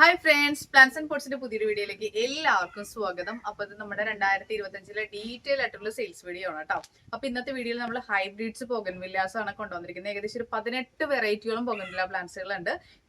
Hi friends plants and പോർട്സിന്റെ പുതിയൊരു വീഡിയോയിലേക്ക് എല്ലാവർക്കും സ്വാഗതം. അപ്പൊ ഇത് നമ്മുടെ രണ്ടായിരത്തി ഇരുപത്തി അഞ്ചിലെ ഡീറ്റെയിൽ ആയിട്ടുള്ള സെയിൽസ് വീഡിയോ ആണ് കേട്ടോ അപ്പൊ ഇന്നത്തെ വീഡിയോയിൽ നമ്മൾ ഹൈബ്രിഡ്സ് പോകൻ വില്ലാസ് ആണ് കൊണ്ടുവന്നിരിക്കുന്നത്. ഏകദേശം ഒരു പതിനെട്ട് വെറൈറ്റിയോളം പോകൻ വില്ല പ്ലാന്റ്സുകൾ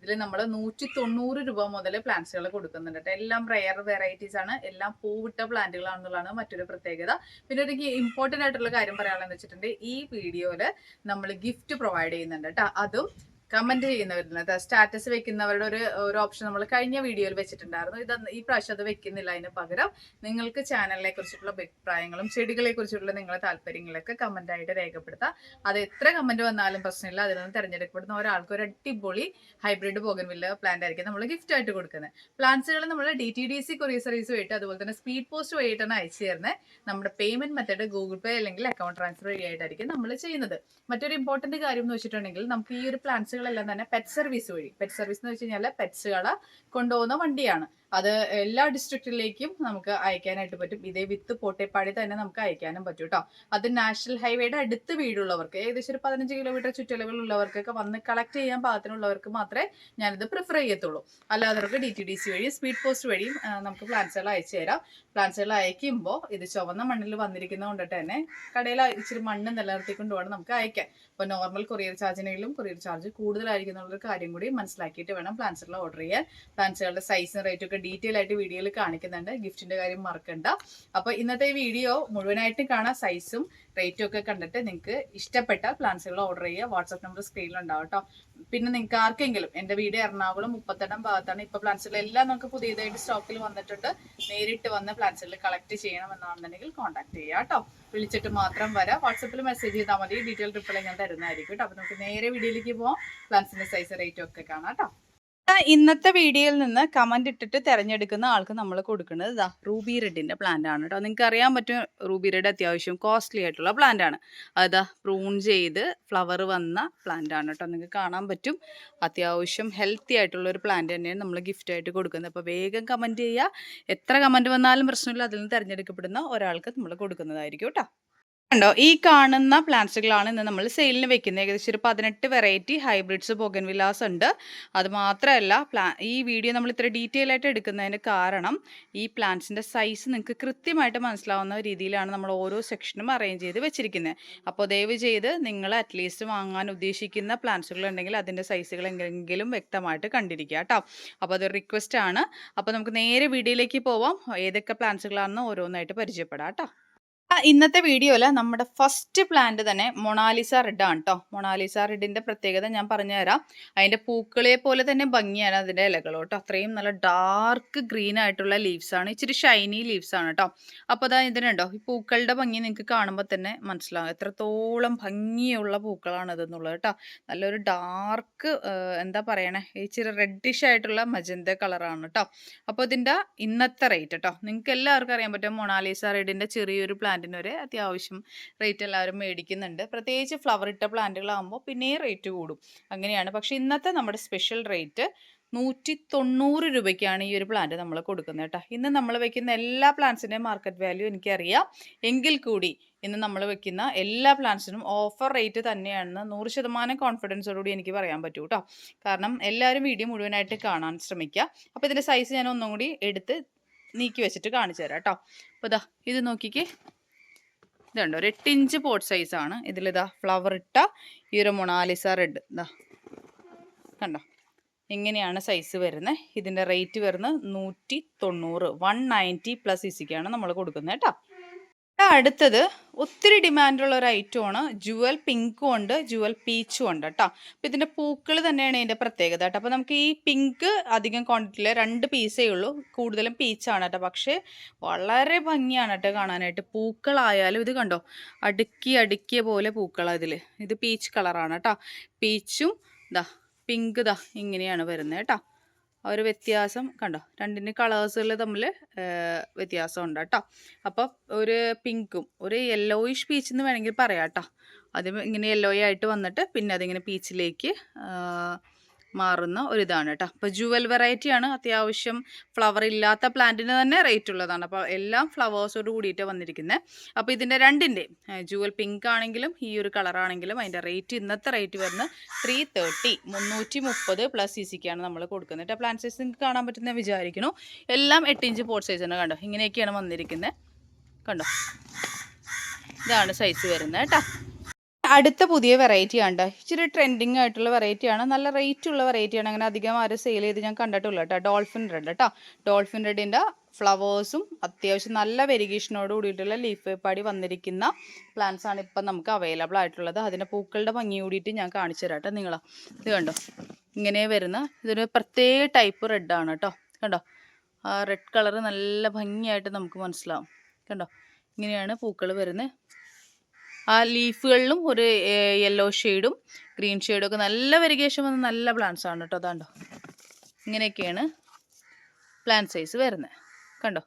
ഇതിൽ നമ്മൾ നൂറ്റി തൊണ്ണൂറ് രൂപ മുതൽ പ്ലാന്റ്സുകൾ കൊടുക്കുന്നുണ്ട് കേട്ടോ എല്ലാം റെയർ വെറൈറ്റീസ് ആണ്. എല്ലാം പൂവിട്ട പ്ലാന്റുകളാണെന്നുള്ളതാണ് മറ്റൊരു പ്രത്യേകത. പിന്നെ ഒരു ഇമ്പോർട്ടന്റ് ആയിട്ടുള്ള കാര്യം പറയാനുള്ളത് വെച്ചിട്ടുണ്ടെങ്കിൽ ഈ വീഡിയോയിൽ നമ്മൾ ഗിഫ്റ്റ് പ്രൊവൈഡ് ചെയ്യുന്നുണ്ട് കേട്ടോ അതും കമന്റ് ചെയ്യുന്നവരുന്നത് സ്റ്റാറ്റസ് വെക്കുന്നവരുടെ ഒരു ഒരു ഓപ്ഷൻ നമ്മൾ കഴിഞ്ഞ വീഡിയോയിൽ വെച്ചിട്ടുണ്ടായിരുന്നു. ഇത് ഈ പ്രാവശ്യം അത് വെക്കുന്നില്ല അതിന് പകരം നിങ്ങൾക്ക് ചാനലിനെ കുറിച്ചിട്ടുള്ള അഭിപ്രായങ്ങളും ചെടികളെ കുറിച്ചിട്ടുള്ള നിങ്ങളുടെ താല്പര്യങ്ങളൊക്കെ കമന്റ് ആയിട്ട് രേഖപ്പെടുത്താം. അത് എത്ര കമന്റ് വന്നാലും പ്രശ്നമില്ല. അതിൽ നിന്ന് തിരഞ്ഞെടുക്കപ്പെടുന്ന ഒരാൾക്ക് ഒരു അടിപൊളി ഹൈബ്രിഡ് ബോഗൻവില്ല പ്ലാന്റ് ആയിരിക്കും നമ്മൾ ഗിഫ്റ്റ് ആയിട്ട് കൊടുക്കുന്നത്. പ്ലാന്റ്സുകൾ നമ്മൾ D T D C courier service വഴിയിട്ട് അതുപോലെ തന്നെ സ്പീഡ് പോസ്റ്റ് വഴിയിട്ടാണ് അയച്ചു തരുന്നത്. നമ്മുടെ പേയ്മെന്റ് മെത്തേഡ് ഗൂഗിൾ പേ അല്ലെങ്കിൽ അക്കൗണ്ട് ട്രാൻസ്ഫർ വഴിയായിട്ടായിരിക്കും നമ്മൾ ചെയ്യുന്നത്. മറ്റൊരു ഇമ്പോർട്ടന്റ് കാര്യം എന്ന് വെച്ചിട്ടുണ്ടെങ്കിൽ നമുക്ക് ഈ ഒരു പ്ലാന്റ്സുകളെല്ലാം തന്നെ പെറ്റ് സർവീസ് വഴി. പെറ്റ് സർവീസ് എന്ന് വെച്ച് കഴിഞ്ഞാൽ പെറ്റ്സുകളെ കൊണ്ടുപോകുന്ന വണ്ടിയാണ്. അത് എല്ലാ ഡിസ്ട്രിക്റ്റിലേക്കും നമുക്ക് അയക്കാനായിട്ട് പറ്റും. ഇതേ വിത്ത് പോട്ടേപ്പാടി തന്നെ നമുക്ക് അയക്കാനും പറ്റും കേട്ടോ അത് നാഷണൽ ഹൈവേയുടെ അടുത്ത് വീടുള്ളവർക്ക് ഏകദേശം ഒരു പതിനഞ്ച് കിലോമീറ്റർ ചുറ്റളവിലുള്ളവർക്കൊക്കെ വന്ന് കളക്ട് ചെയ്യാൻ പാകത്തിനുള്ളവർക്ക് മാത്രമേ ഞാനിത് പ്രിഫർ ചെയ്യത്തുള്ളൂ. അല്ലാത്തവർക്ക് ഡി ടി ഡി സി വഴിയും സ്പീഡ് പോസ്റ്റ് വഴിയും നമുക്ക് പ്ലാന്റ്സുകൾ അയച്ചു തരാം. പ്ലാന്റ്സുകൾ അയക്കുമ്പോൾ ഇത് ചുവന്ന മണ്ണിൽ വന്നിരിക്കുന്നത് കൊണ്ടിട്ട് തന്നെ കടയിൽ ഇച്ചിരി മണ്ണ് നിലനിർത്തിക്കൊണ്ട് വേണം നമുക്ക് അയക്കാൻ. അപ്പോൾ നോർമൽ കൊറിയർ ചാർജിനെങ്കിലും കൊറിയർ ചാർജ് കൂടുതലായിരിക്കും കാര്യം കൂടി മനസ്സിലാക്കിയിട്ട് വേണം പ്ലാന്റ്സുകൾ ഓർഡർ ചെയ്യാൻ. പ്ലാന്റ്സുകളുടെ സൈസും റേറ്റും ഒക്കെ ഡീറ്റെയിൽ ആയിട്ട് വീഡിയോയിൽ കാണിക്കുന്നുണ്ട്. ഗിഫ്റ്റിന്റെ കാര്യം മറക്കണ്ട. അപ്പോൾ ഇന്നത്തെ വീഡിയോ മുഴുവനായിട്ട് കാണാൻ സൈസും റേറ്റും ഒക്കെ കണ്ടിട്ട് നിങ്ങൾക്ക് ഇഷ്ടപ്പെട്ട പ്ലാൻസുകൾ ഓർഡർ ചെയ്യുക. വാട്സ്ആപ്പ് നമ്പർ സ്ക്രീനിലുണ്ടാവും കേട്ടോ പിന്നെ നിങ്ങൾക്ക് ആർക്കെങ്കിലും എന്റെ വീട് എറണാകുളം മുപ്പത്തെണ്ണം ഭാഗത്താണ് ഇപ്പോൾ പ്ലാൻസുകളെല്ലാം നമുക്ക് പുതിയതായിട്ട് സ്റ്റോക്കിൽ വന്നിട്ടുണ്ട്. നേരിട്ട് വന്ന് പ്ലാൻസുകൾ കളക്ട് ചെയ്യണമെന്നാണെന്നുണ്ടെങ്കിൽ കോൺടാക്ട് ചെയ്യുക കേട്ടോ വിളിച്ചിട്ട് മാത്രം വരാം. വാട്സപ്പിൽ മെസ്സേജ് ചെയ്താൽ മതി. ഡീറ്റെയിൽ റിപ്ലൈ ഞാൻ തരുന്നതായിരിക്കും കേട്ടോ അപ്പോൾ നമുക്ക് നേരെ വീഡിയോയിലേക്ക് പോവാം. പ്ലാന്റ്സിന്റെ സൈസ് റേറ്റും ഒക്കെ കാണാം കേട്ടോ ഇന്നത്തെ വീഡിയോയിൽ നിന്ന് കമന്റ് ഇട്ടിട്ട് തിരഞ്ഞെടുക്കുന്ന ആൾക്ക് നമ്മൾ കൊടുക്കുന്നത് റൂബി റെഡിന്റെ പ്ലാന്റ് ആണ് കേട്ടോ നിങ്ങൾക്ക് അറിയാൻ പറ്റും റൂബി റെഡ് അത്യാവശ്യം കോസ്റ്റ്ലി ആയിട്ടുള്ള പ്ലാന്റ് ആണ്. അതാ പ്രൂൺ ചെയ്ത് ഫ്ലവർ വന്ന പ്ലാന്റ് ആണ് കേട്ടോ നിങ്ങൾക്ക് കാണാൻ പറ്റും. അത്യാവശ്യം ഹെൽത്തി ആയിട്ടുള്ള ഒരു പ്ലാന്റ് തന്നെയാണ് നമ്മൾ ഗിഫ്റ്റ് ആയിട്ട് കൊടുക്കുന്നത്. അപ്പോൾ വേഗം കമന്റ് ചെയ്യുക. എത്ര കമന്റ് വന്നാലും പ്രശ്നമില്ല. അതിൽ നിന്ന് തിരഞ്ഞെടുക്കപ്പെടുന്ന ഒരാൾക്ക് നമ്മൾ കൊടുക്കുന്നതായിരിക്കും കേട്ടോ ഉണ്ടോ? ഈ കാണുന്ന പ്ലാന്റ്സുകളാണ് ഇന്ന് നമ്മൾ സെയിലിന് വെക്കുന്നത്. ഏകദേശം ഒരു പതിനെട്ട് വെറൈറ്റി ഹൈബ്രിഡ്സ് ബൊഗൻവില്ലാസ് ഉണ്ട്. അത് മാത്രമല്ല പ്ലാ ഈ വീഡിയോ നമ്മൾ ഇത്ര ഡീറ്റെയിൽ ആയിട്ട് എടുക്കുന്നതിന് കാരണം ഈ പ്ലാന്റ്സിന്റെ സൈസ് നിങ്ങൾക്ക് കൃത്യമായിട്ട് മനസ്സിലാവുന്ന രീതിയിലാണ് നമ്മൾ ഓരോ സെക്ഷനും അറേഞ്ച് ചെയ്ത് വെച്ചിരിക്കുന്നത്. അപ്പോൾ ദയവ് ചെയ്ത് നിങ്ങൾ അറ്റ്ലീസ്റ്റ് വാങ്ങാൻ ഉദ്ദേശിക്കുന്ന പ്ലാന്റ്സുകൾ ഉണ്ടെങ്കിൽ അതിന്റെ സൈസുകൾ എങ്കിലും വ്യക്തമായിട്ട് കണ്ടിരിക്കുക കേട്ടോ. അപ്പോൾ അതൊരു റിക്വസ്റ്റ് ആണ്. അപ്പോൾ നമുക്ക് നേരെ വീഡിയോയിലേക്ക് പോവാം. ഏതൊക്കെ പ്ലാന്റ്സുകളാണെന്ന് ഓരോന്നായിട്ട് പരിചയപ്പെടാം കേട്ടോ. ഇന്നത്തെ വീഡിയോയിൽ നമ്മുടെ ഫസ്റ്റ് പ്ലാന്റ് തന്നെ മൊണാലിസ റെഡ് ആണ് കേട്ടോ മൊണാലിസ റെഡിന്റെ പ്രത്യേകത ഞാൻ പറഞ്ഞുതരാം. അതിന്റെ പൂക്കളെ പോലെ തന്നെ ഭംഗിയാണ് അതിന്റെ ഇലകൾ കേട്ടോ അത്രയും നല്ല ഡാർക്ക് ഗ്രീൻ ആയിട്ടുള്ള ലീവ്സ് ആണ്. ഇച്ചിരി ഷൈനി ലീവ്സ് ആണ് കേട്ടോ അപ്പോൾ അതാ ഇതിനുണ്ടോ ഈ പൂക്കളുടെ ഭംഗി നിങ്ങൾക്ക് കാണുമ്പോൾ തന്നെ മനസ്സിലാവും. എത്രത്തോളം ഭംഗിയുള്ള പൂക്കളാണ് ഇതെന്നുള്ളത് കേട്ടോ നല്ലൊരു ഡാർക്ക് എന്താ പറയണേ? ഇച്ചിരി റെഡിഷ് ആയിട്ടുള്ള മജന്ത കളറാണ് കേട്ടോ അപ്പോൾ ഇതിന്റെ ഇന്നത്തെ റേറ്റ് കേട്ടോ നിങ്ങൾക്ക് എല്ലാവർക്കും അറിയാൻ പറ്റും മൊണാലിസ റെഡിന്റെ ചെറിയൊരു പ്ലാന്റിന് ഒരു അത്യാവശ്യം റേറ്റ് എല്ലാവരും മേടിക്കുന്നുണ്ട്. പ്രത്യേകിച്ച് ഫ്ലവർ ഇട്ട പ്ലാന്റുകളാകുമ്പോൾ പിന്നെയും റേറ്റ് കൂടും. അങ്ങനെയാണ്. പക്ഷേ ഇന്നത്തെ നമ്മുടെ സ്പെഷ്യൽ റേറ്റ് നൂറ്റി തൊണ്ണൂറ് രൂപയ്ക്കാണ് ഈ ഒരു പ്ലാന്റ് നമ്മൾ കൊടുക്കുന്നത് കേട്ടോ. ഇന്ന് നമ്മൾ വെക്കുന്ന എല്ലാ പ്ലാന്റ്സിന്റെയും മാർക്കറ്റ് വാല്യൂ എനിക്കറിയാം. എങ്കിൽ കൂടി ഇന്ന് നമ്മൾ വെക്കുന്ന എല്ലാ പ്ലാന്റ്സിനും ഓഫർ റേറ്റ് തന്നെയാണെന്ന് നൂറ് ശതമാനം കോൺഫിഡൻസോടുകൂടി എനിക്ക് പറയാൻ പറ്റൂ കേട്ടോ. കാരണം എല്ലാവരും വീഡിയോ മുഴുവനായിട്ട് കാണാൻ ശ്രമിക്കുക. അപ്പോൾ ഇതിന്റെ സൈസ് ഞാൻ ഒന്നും കൂടി എടുത്ത് നീക്കി വെച്ചിട്ട് കാണിച്ചു തരാം കേട്ടോ. അപ്പോൾ ഇതാ ഇത് നോക്കിക്കേ. ഇതുണ്ട്. ഒരു എട്ട് ഇഞ്ച് പോട്ട് സൈസാണ് ഇതിലിതാ ഫ്ലവർ ഇട്ട ഈ ഒരു മൊണാലിസ റെഡ് ഇതാ കണ്ടോ? ഇങ്ങനെയാണ് സൈസ് വരുന്നത് ഇതിന്റെ റേറ്റ് വരുന്നത് നൂറ്റി തൊണ്ണൂറ്. വൺ നയന്റി പ്ലസ് ഇസിക്കാണ് നമ്മൾ കൊടുക്കുന്നത് കേട്ടോ. അടുത്തത് ഒത്തിരി ഡിമാൻഡുള്ള ഒരു ഐറ്റമാണ് ജുവൽ പിങ്കും ഉണ്ട് ജുവൽ പീച്ചും ഉണ്ട് കേട്ടോ അപ്പം ഇതിന്റെ പൂക്കൾ തന്നെയാണ് ഇതിന്റെ പ്രത്യേകത കേട്ടോ അപ്പോൾ നമുക്ക് ഈ പിങ്ക് അധികം ക്വാണ്ടിറ്റിയിൽ രണ്ട് പീസേ ഉള്ളൂ. കൂടുതലും പീച്ചാണ് കേട്ടോ പക്ഷേ വളരെ ഭംഗിയാണ് കേട്ടോ കാണാനായിട്ട്. പൂക്കളായാലും ഇത് കണ്ടോ? അടുക്കി അടുക്കിയ പോലെ പൂക്കളാണ് ഇതിൽ ഇത് പീച്ച് കളറാണ് കേട്ടോ പീച്ചും ഇതാ പിങ്ക് ദാ ഇങ്ങനെയാണ് വരുന്നത് കേട്ടോ ഒരു വ്യത്യാസം കണ്ടോ? രണ്ടിന്റെ കളേഴ്സുകൾ തമ്മിൽ വ്യത്യാസം ഉണ്ട് കേട്ടോ. അപ്പോൾ ഒരു പിങ്കും ഒരു യെല്ലോയിഷ് പീച്ച് എന്ന് വേണമെങ്കിൽ പറയാം കേട്ടോ. അത് ഇങ്ങനെ യെല്ലോയായിട്ട് വന്നിട്ട് പിന്നെ അതിങ്ങനെ പീച്ചിലേക്ക് മാറുന്ന ഒരു കേട്ടോ. അപ്പോൾ ജുവൽ വെറൈറ്റി ആണ്. അത്യാവശ്യം ഫ്ലവർ ഇല്ലാത്ത പ്ലാന്റിന് തന്നെ റേറ്റ് ഉള്ളതാണ്. അപ്പോൾ എല്ലാം ഫ്ലവേഴ്സോട് കൂടിയിട്ട് വന്നിരിക്കുന്നത് അപ്പോൾ ഇതിന്റെ രണ്ടിന്റെ ജുവൽ പിങ്ക് ആണെങ്കിലും ഈ ഒരു കളറാണെങ്കിലും അതിന്റെ റേറ്റ് ഇന്നത്തെ റേറ്റ് വരുന്നത് ത്രീ തേർട്ടി മുന്നൂറ്റി മുപ്പത് പ്ലസ് സി സിക്കാണ് നമ്മൾ കൊടുക്കുന്നത്. കേട്ടോ പ്ലാന്റ് സൈസ് നിങ്ങൾക്ക് കാണാൻ പറ്റുന്ന വിചാരിക്കുന്നു. എല്ലാം എട്ട് ഇഞ്ച് പോട്ട് സൈസ് തന്നെ കണ്ടോ. ഇങ്ങനെയൊക്കെയാണ് വന്നിരിക്കുന്നത് കണ്ടോ? ഇതാണ് സൈസ് വരുന്നത് കേട്ടോ. അടുത്ത പുതിയ വെറൈറ്റി ആണ് ഇച്ചിരി ട്രെൻഡിങ് ആയിട്ടുള്ള വെറൈറ്റിയാണ് നല്ല റേറ്റ് ഉള്ള വെറൈറ്റിയാണ് അങ്ങനെ അധികം ആരും സെയിൽ ചെയ്ത് ഞാൻ കണ്ടിട്ടില്ല കേട്ടോ ഡോൾഫിൻ റെഡ് കേട്ടോ ഡോൾഫിൻ റെഡിന്റെ ഫ്ലവേഴ്സും അത്യാവശ്യം നല്ല വെരിഗേഷനോട് കൂടിയിട്ടുള്ള ലീഫ് പാടി വന്നിരിക്കുന്ന പ്ലാന്റ്സ് ആണ് ഇപ്പം നമുക്ക് അവൈലബിൾ ആയിട്ടുള്ളത്. അതിന്റെ പൂക്കളുടെ ഭംഗി കൂടിയിട്ട് ഞാൻ കാണിച്ചു തരാം കേട്ടോ നിങ്ങളാ. ഇത് കണ്ടോ? ഇങ്ങനെ വരുന്ന ഇതൊരു പ്രത്യേക ടൈപ്പ് റെഡാണ് കേട്ടോ കണ്ടോ? ആ റെഡ് കളർ നല്ല ഭംഗിയായിട്ട് നമുക്ക് മനസ്സിലാവും. കണ്ടോ? ഇങ്ങനെയാണ് പൂക്കൾ വരുന്നത്. ആ ലീഫുകളിലും ഒരു യെല്ലോ ഷെയ്ഡും ഗ്രീൻ ഷെയ്ഡും ഒക്കെ നല്ല വെരിഗേഷൻ വന്ന നല്ല പ്ലാന്റ്സ് ആണ് കേട്ടോ. അതാണ്ടോ? ഇങ്ങനെയൊക്കെയാണ് പ്ലാന്റ് സൈസ് വരുന്നത്. കണ്ടോ?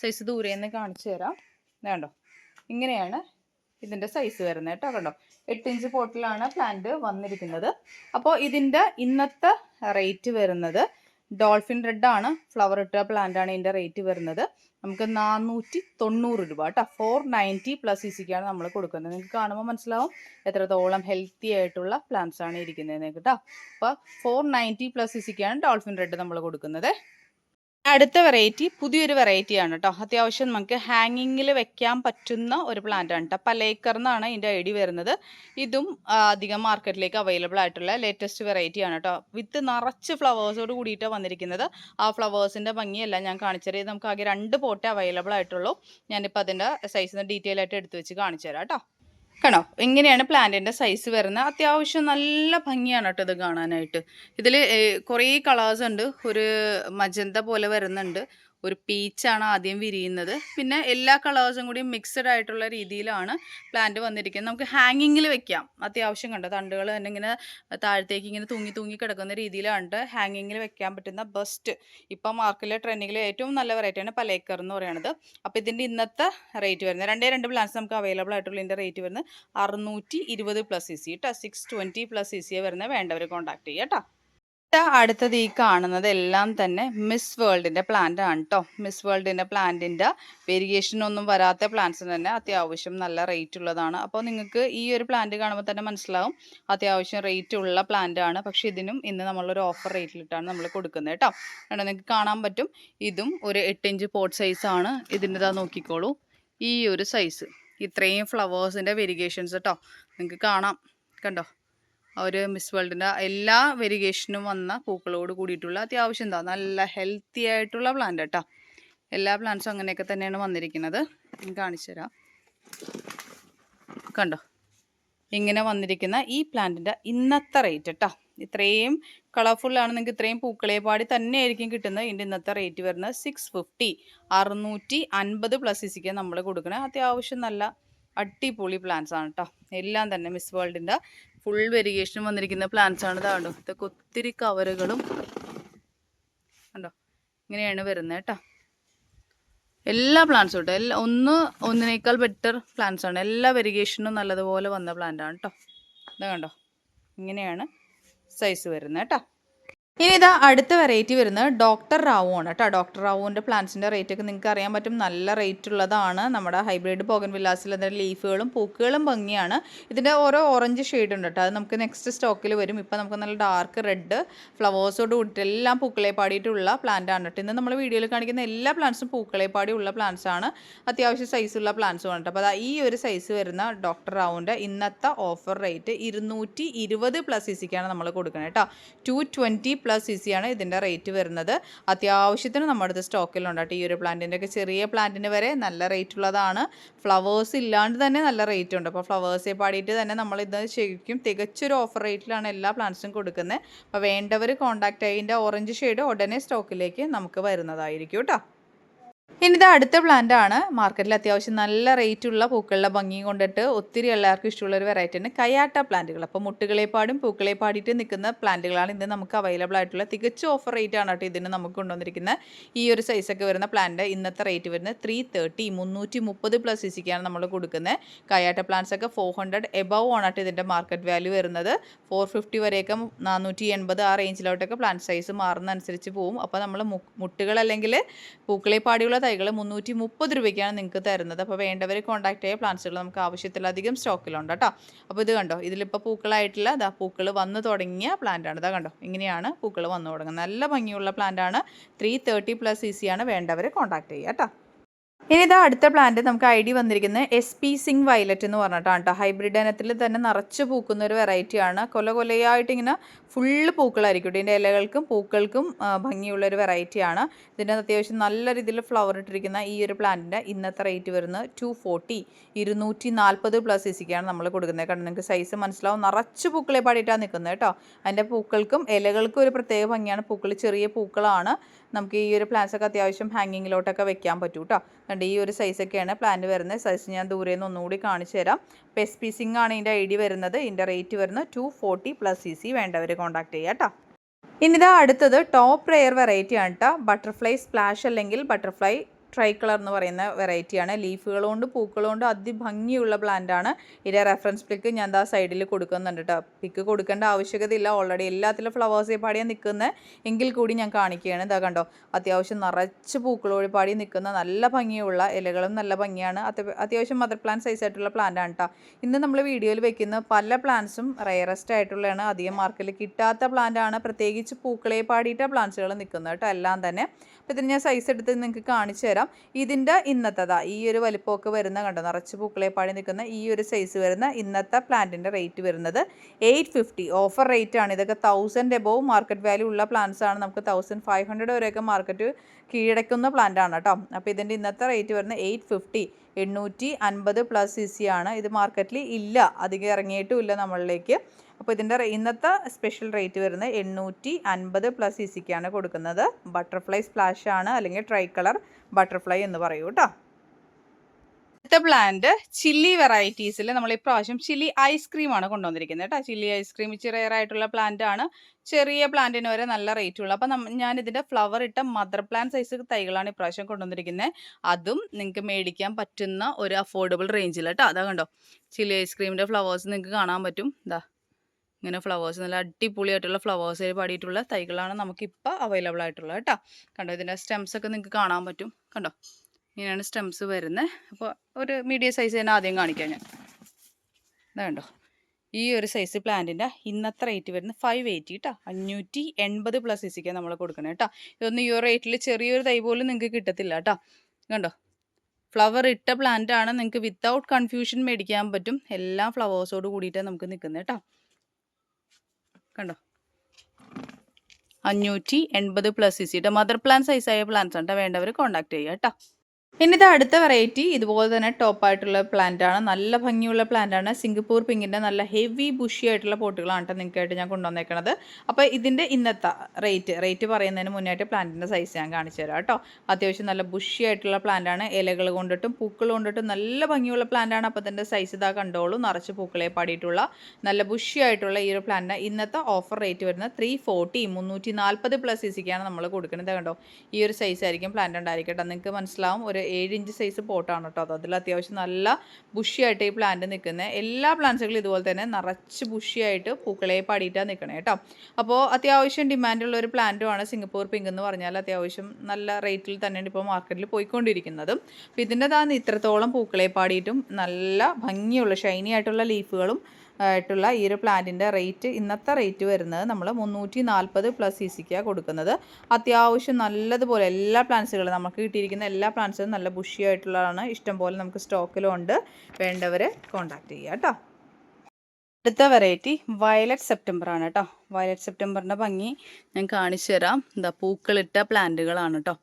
സൈസ് ദൂരെ നിന്ന് കാണിച്ചു തരാം. വേണ്ടോ ഇങ്ങനെയാണ് ഇതിന്റെ സൈസ് വരുന്നത് കേട്ടോ. കണ്ടോ? എട്ട് ഇഞ്ച് പോട്ടിലാണ് പ്ലാന്റ് വന്നിരിക്കുന്നത്. അപ്പോൾ ഇതിന്റെ ഇന്നത്തെ റേറ്റ് വരുന്നത് ഡോൾഫിൻ ആണ് ഫ്ലവർ ഇട്ട പ്ലാന്റ് ആണ് ഇതിന്റെ റേറ്റ് വരുന്നത്. നമുക്ക് നാനൂറ്റി തൊണ്ണൂറ് രൂപ കേട്ടോ. ഫോർ നയന്റി പ്ലസ് ഇസിക്കാണ് സിക്കാണ് നമ്മൾ കൊടുക്കുന്നത്. നിങ്ങൾക്ക് കാണുമ്പോൾ മനസ്സിലാവും എത്രത്തോളം ഹെൽത്തി ആയിട്ടുള്ള പ്ലാന്റ്സ് ആണ് ഇരിക്കുന്നത് കേട്ടോ. അപ്പോൾ ഫോർ നയന്റി പ്ലസ് ഇസിക്കാണ് സിക്കാണ് ഡോൾഫിൻ റെഡ് നമ്മൾ കൊടുക്കുന്നത്. അടുത്ത വെറൈറ്റി പുതിയൊരു വെറൈറ്റിയാണ് കേട്ടോ അത്യാവശ്യം നമുക്ക് ഹാങ്ങിങ്ങിൽ വെക്കാൻ പറ്റുന്ന ഒരു പ്ലാന്റ് ആണ് കേട്ടോ പലേക്കർ എന്നാണ് ഇതിന്റെ ഐ ഡി വരുന്നത്. ഇതും അധികം മാർക്കറ്റിലേക്ക് അവൈലബിൾ ആയിട്ടുള്ള ലേറ്റസ്റ്റ് വെറൈറ്റി ആണ് കേട്ടോ വിത്ത് നിറച്ച് ഫ്ലവേഴ്സോട് കൂടിയിട്ടാണ് വന്നിരിക്കുന്നത്. ആ ഫ്ലവേഴ്സിന്റെ ഭംഗിയെല്ലാം ഞാൻ കാണിച്ചത് നമുക്ക് ആകെ രണ്ട് പോട്ടേ അവൈലബിൾ ആയിട്ടുള്ളൂ. ഞാനിപ്പോൾ അതിന്റെ സൈസിന് ഡീറ്റെയിൽ ആയിട്ട് എടുത്ത് വെച്ച് കാണിച്ചു തരാം കേട്ടോ കണോ ഇങ്ങനെയാണ് പ്ലാന്റിന്റെ സൈസ് വരുന്നത്. അത്യാവശ്യം നല്ല ഭംഗിയാണ് കേട്ടോ ഇത് കാണാനായിട്ട്. ഇതിൽ കുറേ കളേഴ്സ് ഉണ്ട്. ഒരു മജന്ത പോലെ വരുന്നുണ്ട്. ഒരു പീച്ചാണ് ആദ്യം വിരിയുന്നത്. പിന്നെ എല്ലാ കളേഴ്സും കൂടി മിക്സഡ് ആയിട്ടുള്ള രീതിയിലാണ് പ്ലാന്റ് വന്നിരിക്കുന്നത്. നമുക്ക് ഹാങ്ങിങ്ങിൽ വെക്കാം. അത്യാവശ്യം കണ്ടോ? തണ്ടുകൾ തന്നെ ഇങ്ങനെ താഴത്തേക്ക് ഇങ്ങനെ തൂങ്ങി തൂങ്ങി കിടക്കുന്ന രീതിയിലാണ് ഹാങ്ങിങ്ങിൽ വെക്കാൻ പറ്റുന്ന ബെസ്റ്റ് ഇപ്പം മാർക്കറ്റിലെ ട്രെൻഡിങ്ങിൽ ഏറ്റവും നല്ല വെറൈറ്റിയാണ് പലേക്കർ എന്ന് പറയുന്നത് അപ്പോൾ ഇതിന്റെ ഇന്നത്തെ റേറ്റ് വരുന്നത്. രണ്ടേ രണ്ട് പ്ലാന്റ്സ് നമുക്ക് അവൈലബിൾ ആയിട്ടുള്ള ഇതിന്റെ റേറ്റ് വരുന്നത് അറുന്നൂറ്റി ഇരുപത് പ്ലസ് സി സി കേട്ടോ six twenty plus C C വരുന്നത്. വേണ്ടവർ കോൺടാക്ട് ചെയ്യാം കേട്ടോ അടുത്തത് ഈ കാണുന്നത് എല്ലാം തന്നെ മിസ് വേൾഡിന്റെ പ്ലാന്റ് ആണ് കേട്ടോ മിസ് വേൾഡിന്റെ പ്ലാന്റിന്റെ വേരിയേഷൻ ഒന്നും വരാത്ത പ്ലാന്റ്സ് തന്നെ അത്യാവശ്യം നല്ല റേറ്റ് ഉള്ളതാണ്. അപ്പോൾ നിങ്ങൾക്ക് ഈ ഒരു പ്ലാന്റ് കാണുമ്പോൾ തന്നെ മനസ്സിലാവും അത്യാവശ്യം റേറ്റ് ഉള്ള പ്ലാന്റ് ആണ്. പക്ഷെ ഇതിനും ഇന്ന് നമ്മളൊരു ഓഫർ റേറ്റിലിട്ടാണ് നമ്മൾ കൊടുക്കുന്നത് കേട്ടോ കണ്ടോ നിങ്ങൾക്ക് കാണാൻ പറ്റും. ഇതും ഒരു എട്ട് ഇഞ്ച് പോട്ട് സൈസാണ് ഇതിന്റെ ഇതാ നോക്കിക്കോളൂ. ഈ ഒരു സൈസ് ഇത്രയും ഫ്ലവേഴ്സിന്റെ വെരിഗേഷൻസ് കേട്ടോ നിങ്ങൾക്ക് കാണാം. കണ്ടോ? ഒരു മിസ് വേൾഡിന്റെ എല്ലാ വെരിഗേഷനും വന്ന പൂക്കളോട് കൂടിയിട്ടുള്ള അത്യാവശ്യം എന്താ നല്ല ഹെൽത്തി ആയിട്ടുള്ള പ്ലാന്റ് കേട്ടോ. എല്ലാ പ്ലാന്റ്സും അങ്ങനെയൊക്കെ തന്നെയാണ് വന്നിരിക്കുന്നത്. കാണിച്ചു തരാം. കണ്ടോ? ഇങ്ങനെ വന്നിരിക്കുന്ന ഈ പ്ലാന്റിന്റെ ഇന്നത്തെ റേറ്റ് കേട്ടോ. ഇത്രയും കളർഫുള്ളാണ് നിങ്ങൾക്ക് ഇത്രയും പൂക്കളെ പാടി തന്നെ ആയിരിക്കും കിട്ടുന്നത്. ഇതിന്റെ ഇന്നത്തെ റേറ്റ് വരുന്നത് സിക്സ് ഫിഫ്റ്റി അറുന്നൂറ്റി അൻപത് പ്ലസ് ഇസിക്ക് നമ്മൾ കൊടുക്കണേ. അത്യാവശ്യം നല്ല അടിപൊളി പ്ലാന്റ്സ് ആണ് കേട്ടോ. എല്ലാം തന്നെ മിസ് വേൾഡിന്റെ ഫുൾ വെരിഗേഷൻ വന്നിരിക്കുന്ന പ്ലാന്റ്സ് ആണ്. ഇതാണ്ടോ ഇതൊക്കെ ഒത്തിരി കവറുകളും ഉണ്ടോ ഇങ്ങനെയാണ് വരുന്നത് കേട്ടോ. എല്ലാ പ്ലാന്റ്സും കേട്ടോ. എല്ലാ ഒന്ന് ഒന്നിനേക്കാൾ ബെറ്റർ പ്ലാന്റ്സ് ആണ്. എല്ലാ വെരിഗേഷനും നല്ലതുപോലെ വന്ന പ്ലാന്റ് ആണ് കേട്ടോ. ഇതാ കണ്ടോ? ഇങ്ങനെയാണ് സൈസ് വരുന്നത് കേട്ടോ. ഇനി ഇതാ അടുത്ത വെറൈറ്റി വരുന്നത് ഡോക്ടർ റാവു ആണ് കേട്ടോ. ഡോക്ടർ റാവുവിന്റെ പ്ലാന്റ്സിന്റെ റേറ്റ് ഒക്കെ നിങ്ങൾക്ക് അറിയാൻ പറ്റും. നല്ല റേറ്റ് ഉള്ളതാണ് നമ്മുടെ ഹൈബ്രിഡ് പോകൻ വില്ലാസിൽ അതിന്റെ ലീഫുകളും പൂക്കുകളും ഭംഗിയാണ്. ഇതിന്റെ ഓരോ ഓറഞ്ച് ഷെയ്ഡ് ഉണ്ട് കേട്ടോ. അത് നമുക്ക് നെക്സ്റ്റ് സ്റ്റോക്കിൽ വരും. ഇപ്പം നമുക്ക് നല്ല ഡാർക്ക് റെഡ് ഫ്ലവേഴ്സോട് കൂടിയിട്ട് എല്ലാം പൂക്കളെ പാടിയിട്ടുള്ള പ്ലാന്റ് ആണ് കേട്ടോ. ഇന്ന് നമ്മൾ വീഡിയോയിൽ കാണിക്കുന്ന എല്ലാ പ്ലാന്റ്സും പൂക്കളെ പാടി ഉള്ള പ്ലാന്റ്സ് ആണ്. അത്യാവശ്യം സൈസുള്ള പ്ലാന്റ്സും ആണ് കേട്ടോ. അപ്പോൾ ഈ ഒരു സൈസ് വരുന്ന ഡോക്ടർ റാവുവിന്റെ ഇന്നത്തെ ഓഫർ റേറ്റ് ഇരുന്നൂറ്റി ഇരുപത് പ്ലസ് സി സിക്കാണ് നമ്മൾ കൊടുക്കുന്നത് കേട്ടോ. Two twenty plus C C ആണ് ഇതിന്റെ റേറ്റ് വരുന്നത്. അത്യാവശ്യത്തിന് നമ്മുടെ അടുത്ത് സ്റ്റോക്കിലുണ്ട് കേട്ടോ. ഈ ഒരു പ്ലാന്റിന്റെ ഒക്കെ ചെറിയ പ്ലാന്റിന് വരെ നല്ല റേറ്റ് ഉള്ളതാണ്. ഫ്ലവേഴ്സ് ഇല്ലാണ്ട് തന്നെ നല്ല റേറ്റ് ഉണ്ട്. അപ്പോൾ ഫ്ലവേഴ്സെ പാടിയിട്ട് തന്നെ നമ്മളിത് ശരിക്കും തികച്ചൊരു ഓഫർ റേറ്റിലാണ് എല്ലാ പ്ലാന്റ്സും കൊടുക്കുന്നത് അപ്പോൾ വേണ്ടവർ കോൺടാക്റ്റ് ചെയ്യേണ്ട ഓറഞ്ച് ഷെയ്ഡ് ഉടനെ സ്റ്റോക്കിലേക്ക് നമുക്ക് വരുന്നതായിരിക്കും കേട്ടോ. ഇനി ഇത് അടുത്ത പ്ലാന്റ് ആണ്. മാർക്കറ്റിൽ അത്യാവശ്യം നല്ല റേറ്റ് ഉള്ള പൂക്കളുടെ ഭംഗി കൊണ്ടിട്ട് ഒത്തിരി എല്ലാവർക്കും ഇഷ്ടമുള്ള ഒരു വെറൈറ്റിയാണ് കയാട്ട പ്ലാന്റുകൾ അപ്പോൾ മുട്ടുകളെ പാടും പൂക്കളെ പാടിയിട്ട് നിൽക്കുന്ന പ്ലാന്റുകളാണ് ഇന്ന് നമുക്ക് അവൈലബിൾ ആയിട്ടുള്ള തികച്ച ഓഫർ റേറ്റ് ആണ് കേട്ടോ ഇതിന് നമുക്ക് കൊണ്ടുവന്നിരിക്കുന്ന. ഈ ഒരു സൈസൊക്കെ വരുന്ന പ്ലാന്റ് ഇന്നത്തെ റേറ്റ് വരുന്നത് ത്രീ തേർട്ടി മുന്നൂറ്റി മുപ്പത് പ്ലസ് സിസിക്കാണ് നമ്മൾ കൊടുക്കുന്നത് കയാട്ട പ്ലാന്റ്സ് ഒക്കെ ഫോർ ഹൺഡ്രഡ് എബവ് ആണ് കേട്ടോ ഇതിന്റെ മാർക്കറ്റ് വാല്യൂ വരുന്നത്. ഫോർ ഫിഫ്റ്റി വരെയൊക്കെ നാനൂറ്റി എൺപത് ആ റേഞ്ചിലോട്ടൊക്കെ പ്ലാന്റ് സൈസ് മാറുന്നതനുസരിച്ച് പോവും. അപ്പോൾ നമ്മൾ മുട്ടുകൾ അല്ലെങ്കിൽ പൂക്കളെ പാടിയുള്ള തൈകൾ മുന്നൂറ്റി മുപ്പത് രൂപയ്ക്കാണ് നിങ്ങൾക്ക് തരുന്നത്. അപ്പോൾ വേണ്ടവർ കോൺടാക്ട് ചെയ്യുക പ്ലാന്റ്സുകൾ നമുക്ക് ആവശ്യത്തിലധികം സ്റ്റോക്കിലുണ്ട് കേട്ടോ. അപ്പോൾ ഇത് കണ്ടോ? ഇതിലിപ്പോൾ പൂക്കളായിട്ടുള്ള അതാ പൂക്കൾ വന്ന് തുടങ്ങിയ പ്ലാന്റാണ് ഇതാ കണ്ടോ? ഇങ്ങനെയാണ് പൂക്കൾ വന്നു തുടങ്ങുന്നത്. നല്ല ഭംഗിയുള്ള പ്ലാന്റാണ് ത്രീ തേർട്ടി പ്ലസ് സി സിയാണ് വേണ്ടവർ കോൺടാക്ട് ചെയ്യുക കേട്ടോ. ഇനി ഇതാ അടുത്ത പ്ലാന്റ് നമുക്ക് ഐ ഡി വന്നിരിക്കുന്നത് എസ് പി സിംഗ് വയലറ്റ് എന്ന് പറഞ്ഞിട്ടാണ് കേട്ടോ. ഹൈബ്രിഡ് ഇനത്തിൽ തന്നെ നിറച്ച് പൂക്കുന്ന ഒരു വെറൈറ്റിയാണ് കൊല കൊലയായിട്ട് ഇങ്ങനെ ഫുള്ള് പൂക്കളായിരിക്കും ഇതിന്റെ ഇലകൾക്കും പൂക്കൾക്കും ഭംഗിയുള്ള ഒരു വെറൈറ്റിയാണ് ഇതിന്റെ അത്യാവശ്യം നല്ല രീതിയിൽ ഫ്ലവർ ഇട്ടിരിക്കുന്ന ഈ ഒരു പ്ലാന്റിന്റെ ഇന്നത്തെ റേറ്റ് വരുന്നത് ടു ഫോർട്ടി ഇരുന്നൂറ്റി നാൽപ്പത് പ്ലസ് ഇസിക്കാണ് നമ്മൾ കൊടുക്കുന്നത് കാരണം നിങ്ങൾക്ക് സൈസ് മനസ്സിലാവും. നിറച്ച് പൂക്കളെ പാടിയിട്ടാണ് നിൽക്കുന്നത് കേട്ടോ. അതിന്റെ പൂക്കൾക്കും ഇലകൾക്കും ഒരു പ്രത്യേക ഭംഗിയാണ്. പൂക്കൾ ചെറിയ പൂക്കളാണ്. നമുക്ക് ഈ ഒരു പ്ലാന്റ്സ് ഒക്കെ അത്യാവശ്യം ഹാങ്ങിങ്ങിലോട്ടൊക്കെ വെക്കാൻ പറ്റും കേട്ടോ. കണ്ട് ഈ ഒരു സൈസൊക്കെയാണ് പ്ലാന്റ് വരുന്നത്. സൈസ് ഞാൻ ദൂരെ നിന്ന് ഒന്നുകൂടി കാണിച്ചു തരാം. പെസ് പീസിംഗ് ആണ് ഇതിന്റെ ഐ ഡി വരുന്നത്. ഇതിന്റെ റേറ്റ് വരുന്നത് two forty plus C C വേണ്ടവർ കോൺടാക്ട് ചെയ്യുക കേട്ടോ. ഇനിതാ അടുത്തത് ടോപ്പ് റെയർ വെറൈറ്റി ആണ് കേട്ടോ ബട്ടർഫ്ലൈ സ്പ്ലാഷ് അല്ലെങ്കിൽ ബട്ടർഫ്ലൈ ട്രൈ കളർ എന്ന് പറയുന്ന വെറൈറ്റിയാണ് ലീഫുകളുകൊണ്ട് പൂക്കളുകൊണ്ട് അതിഭംഗിയുള്ള പ്ലാന്റ് ആണ്. ഇതിന്റെ റെഫറൻസ് പിക്ക് ഞാൻ ദാ സൈഡിൽ കൊടുക്കുന്നുണ്ട് കേട്ടോ പിക്ക് കൊടുക്കേണ്ട ആവശ്യകതയില്ല ഓൾറെഡി എല്ലാത്തിലും ഫ്ലവേഴ്സ് പാടിയാണ് നിൽക്കുന്നത് എങ്കിൽ കൂടി ഞാൻ കാണിക്കുകയാണ്. ഇതാ കണ്ടോ? അത്യാവശ്യം നിറച്ച് പൂക്കളോട് പാടി നിൽക്കുന്ന നല്ല ഭംഗിയുള്ള ഇലകളും നല്ല ഭംഗിയാണ്. അത്യ- അത്യാവശ്യം മദർ പ്ലാന്റ് സൈസ് ആയിട്ടുള്ള പ്ലാന്റ് ആണ് കേട്ടോ ഇന്ന് നമ്മൾ വീഡിയോയിൽ വെക്കുന്ന പല പ്ലാന്റ്സും റയറസ്റ്റ് ആയിട്ടുള്ളതാണ് അധികം മാർക്കറ്റിൽ കിട്ടാത്ത പ്ലാന്റ് ആണ്. പ്രത്യേകിച്ച് പൂക്കളെ പാടിയിട്ട പ്ലാന്റ്സുകൾ നിൽക്കുന്നത് കേട്ടോ എല്ലാം തന്നെ. അപ്പോൾ ഇതിന് ഞാൻ സൈസ് എടുത്ത് നിങ്ങൾക്ക് കാണിച്ചു ഇതിന്റെ ഇന്നത്തേതാ ഈ ഒരു വലിപ്പമൊക്കെ വരുന്ന കണ്ടോ നിറച്ച് പൂക്കളെ പാടി നിൽക്കുന്ന ഈ ഒരു സൈസ് വരുന്ന ഇന്നത്തെ പ്ലാന്റിന്റെ റേറ്റ് വരുന്നത് എയ്റ്റ് ഫിഫ്റ്റി ഓഫർ റേറ്റ് ആണ്. ഇതൊക്കെ തൗസൻഡ് എബോവ് മാർക്കറ്റ് വാല്യൂ ഉള്ള പ്ലാന്റ്സ് ആണ്. നമുക്ക് തൗസൻഡ് ഫൈവ് ഹൺഡ്രഡ് വരെയൊക്കെ മാർക്കറ്റ് കീഴടക്കുന്ന പ്ലാന്റ് ആണ് കേട്ടോ. അപ്പോൾ ഇതിന്റെ ഇന്നത്തെ റേറ്റ് വരുന്നത് എയ്റ്റ് ഫിഫ്റ്റി എണ്ണൂറ്റി അൻപത് പ്ലസ് സി സി ആണ്. ഇത് മാർക്കറ്റിൽ ഇല്ല. അധികം ഇറങ്ങിയിട്ടും ഇല്ല നമ്മളിലേക്ക്. അപ്പോൾ ഇതിന്റെ ഇന്നത്തെ സ്പെഷ്യൽ റേറ്റ് വരുന്നത് എണ്ണൂറ്റി അൻപത് പ്ലസ് സി സിക്കാണ് കൊടുക്കുന്നത്. ബട്ടർഫ്ലൈ സ്പ്ലാഷ് ആണ് അല്ലെങ്കിൽ ട്രൈ കളർ ബട്ടർഫ്ലൈ എന്ന് പറയൂ കേട്ടോ അടുത്ത പ്ലാന്റ് ചില്ലി വെറൈറ്റീസിൽ നമ്മൾ ഇപ്രാവശ്യം ചില്ലി ഐസ്ക്രീം ആണ് കൊണ്ടുവന്നിരിക്കുന്നത് കേട്ടോ ചില്ലി ഐസ്ക്രീം ഇച്ചിരി റെയർ ആയിട്ടുള്ള പ്ലാന്റ് ആണ്. ചെറിയ പ്ലാന്റിന് വരെ നല്ല റേറ്റ് ഉള്ളു. അപ്പം ഞാൻ ഇതിന്റെ ഫ്ലവർ ഇട്ട മദർ പ്ലാന്റ് സൈസ് തൈകളാണ് ഇപ്രാവശ്യം കൊണ്ടുവന്നിരിക്കുന്നത്. അതും നിങ്ങൾക്ക് മേടിക്കാൻ പറ്റുന്ന ഒരു അഫോർഡബിൾ റേഞ്ചിൽ കേട്ടോ അതാ കണ്ടോ? ചില്ലി ഐസ്ക്രീമിന്റെ ഫ്ലവേഴ്സ് നിങ്ങൾക്ക് കാണാൻ പറ്റും. ഇതാ ഇങ്ങനെ ഫ്ലവേഴ്സ് നല്ല അടിപൊളിയായിട്ടുള്ള ഫ്ലവേഴ്സിൽ പാടിയിട്ടുള്ള തൈകളാണ് നമുക്കിപ്പോൾ അവൈലബിൾ ആയിട്ടുള്ളത് കേട്ടോ. കണ്ടോ ഇതിന്റെ സ്റ്റെംസ് ഒക്കെ നിങ്ങൾക്ക് കാണാൻ പറ്റും. കണ്ടോ? ഇങ്ങനെയാണ് സ്റ്റെംസ് വരുന്നത് അപ്പോൾ ഒരു മീഡിയം സൈസ് തന്നെ ആദ്യം കാണിക്കാം ഞാൻ. ഇതാ കണ്ടോ? ഈ ഒരു സൈസ് പ്ലാന്റിന്റെ ഇന്നത്തെ റേറ്റ് വരുന്നത് ഫൈവ് എയ്റ്റി കേട്ടോ അഞ്ഞൂറ്റി എൺപത് പ്ലസ് സിസിക്കാണ് നമ്മൾ കൊടുക്കണേ കേട്ടോ. ഇതൊന്നും ഈ റേറ്റിൽ ചെറിയൊരു തൈ പോലും നിങ്ങൾക്ക് കിട്ടത്തില്ല കേട്ടോ. കണ്ടോ? ഫ്ലവർ ഇട്ട പ്ലാന്റ് ആണ് നിങ്ങൾക്ക് വിത്തൗട്ട് കൺഫ്യൂഷൻ മേടിക്കാൻ പറ്റും. എല്ലാ ഫ്ലവേഴ്സോട് കൂടിയിട്ടാണ് നമുക്ക് നിൽക്കുന്നത് കേട്ടോ. കണ്ടോ അഞ്ഞൂറ്റി എൺപത് പ്ലസ് സി സിയുടെ മദർ പ്ലാൻ സൈസായ പ്ലാൻസ് ആണ്. വേണ്ടവർ കോൺടാക്ട് ചെയ്യുക കേട്ടോ ഇനിത് അടുത്ത വെറൈറ്റി ഇതുപോലെ തന്നെ ടോപ്പ് ആയിട്ടുള്ള പ്ലാന്റ് ആണ്. നല്ല ഭംഗിയുള്ള പ്ലാന്റാണ് സിംഗപ്പൂർ പിങ്കിന്റെ നല്ല ഹെവി ബുഷി ആയിട്ടുള്ള പോട്ടുകളാണ് കേട്ടോ നിങ്ങൾക്കായിട്ട് ഞാൻ കൊണ്ടുവന്നേക്കണത്. അപ്പോൾ ഇതിന്റെ ഇന്നത്തെ റേറ്റ് റേറ്റ് പറയുന്നതിന് മുന്നായിട്ട് പ്ലാന്റിന്റെ സൈസ് ഞാൻ കാണിച്ചു തരാം കേട്ടോ അത്യാവശ്യം നല്ല ബുഷി ആയിട്ടുള്ള പ്ലാന്റാണ് ഇലകൾ കൊണ്ടിട്ടും പൂക്കൾ കൊണ്ടിട്ടും നല്ല ഭംഗിയുള്ള പ്ലാന്റാണ് അപ്പോൾ ഇതിന്റെ സൈസ് ഇതാ കണ്ടോളൂ. നിറച്ച് പൂക്കളെ പാടിയിട്ടുള്ള നല്ല ബുഷി ആയിട്ടുള്ള ഈ ഒരു പ്ലാന്റിന് ഇന്നത്തെ ഓഫർ റേറ്റ് വരുന്നത് ത്രീ ഫോർട്ടി മുന്നൂറ്റി നാൽപ്പത് പ്ലസ് സി സിക്കാണ് നമ്മൾ കൊടുക്കുന്നത് കണ്ടോ. ഈ ഒരു സൈസ് ആയിരിക്കും പ്ലാന്റ് ഉണ്ടായിരിക്കട്ടെ. നിങ്ങൾക്ക് മനസ്സിലാവും. ഒരു ഏഴ് ഇഞ്ച് സൈസ് പോട്ടാണ് കേട്ടോ. അത് അതിൽ അത്യാവശ്യം നല്ല ബുഷിയായിട്ട് ഈ പ്ലാന്റ് നിൽക്കുന്നത് എല്ലാ പ്ലാന്റ്സുകളും ഇതുപോലെ തന്നെ നിറച്ച് ബുഷിയായിട്ട് പൂക്കളെ പാടിയിട്ടാണ് നിൽക്കണേ കേട്ടോ. അപ്പോൾ അത്യാവശ്യം ഡിമാൻഡുള്ള ഒരു പ്ലാന്റുമാണ് സിംഗപ്പൂർ പിങ്ക് എന്ന് പറഞ്ഞാൽ അത്യാവശ്യം നല്ല റേറ്റിൽ തന്നെയാണ് ഇപ്പോൾ മാർക്കറ്റിൽ പോയിക്കൊണ്ടിരിക്കുന്നത്. അപ്പോൾ ഇത്രത്തോളം പൂക്കളെ പാടിയിട്ടും നല്ല ഭംഗിയുള്ള ഷൈനി ആയിട്ടുള്ള ലീഫുകളും ആയിട്ടുള്ള ഈ ഒരു പ്ലാന്റിന്റെ റേറ്റ് ഇന്നത്തെ റേറ്റ് വരുന്നത് നമ്മൾ മുന്നൂറ്റി നാൽപ്പത് പ്ലസ് സി സിക്കാണ് കൊടുക്കുന്നത്. അത്യാവശ്യം നല്ലതുപോലെ എല്ലാ പ്ലാന്റ്സുകളും നമുക്ക് കിട്ടിയിരിക്കുന്ന എല്ലാ പ്ലാന്റ്സും നല്ല ബുഷിയായിട്ടുള്ളതാണ് ഇഷ്ടംപോലെ നമുക്ക് സ്റ്റോക്കിലും ഉണ്ട്. വേണ്ടവരെ കോൺടാക്ട് ചെയ്യുക കേട്ടോ അടുത്ത വെറൈറ്റി വയലറ്റ് സെപ്റ്റംബർ ആണ് കേട്ടോ വയലറ്റ് സെപ്റ്റംബറിന്റെ ഭംഗി ഞാൻ കാണിച്ചു തരാം. എന്താ പൂക്കളിട്ട പ്ലാന്റുകളാണ് കേട്ടോ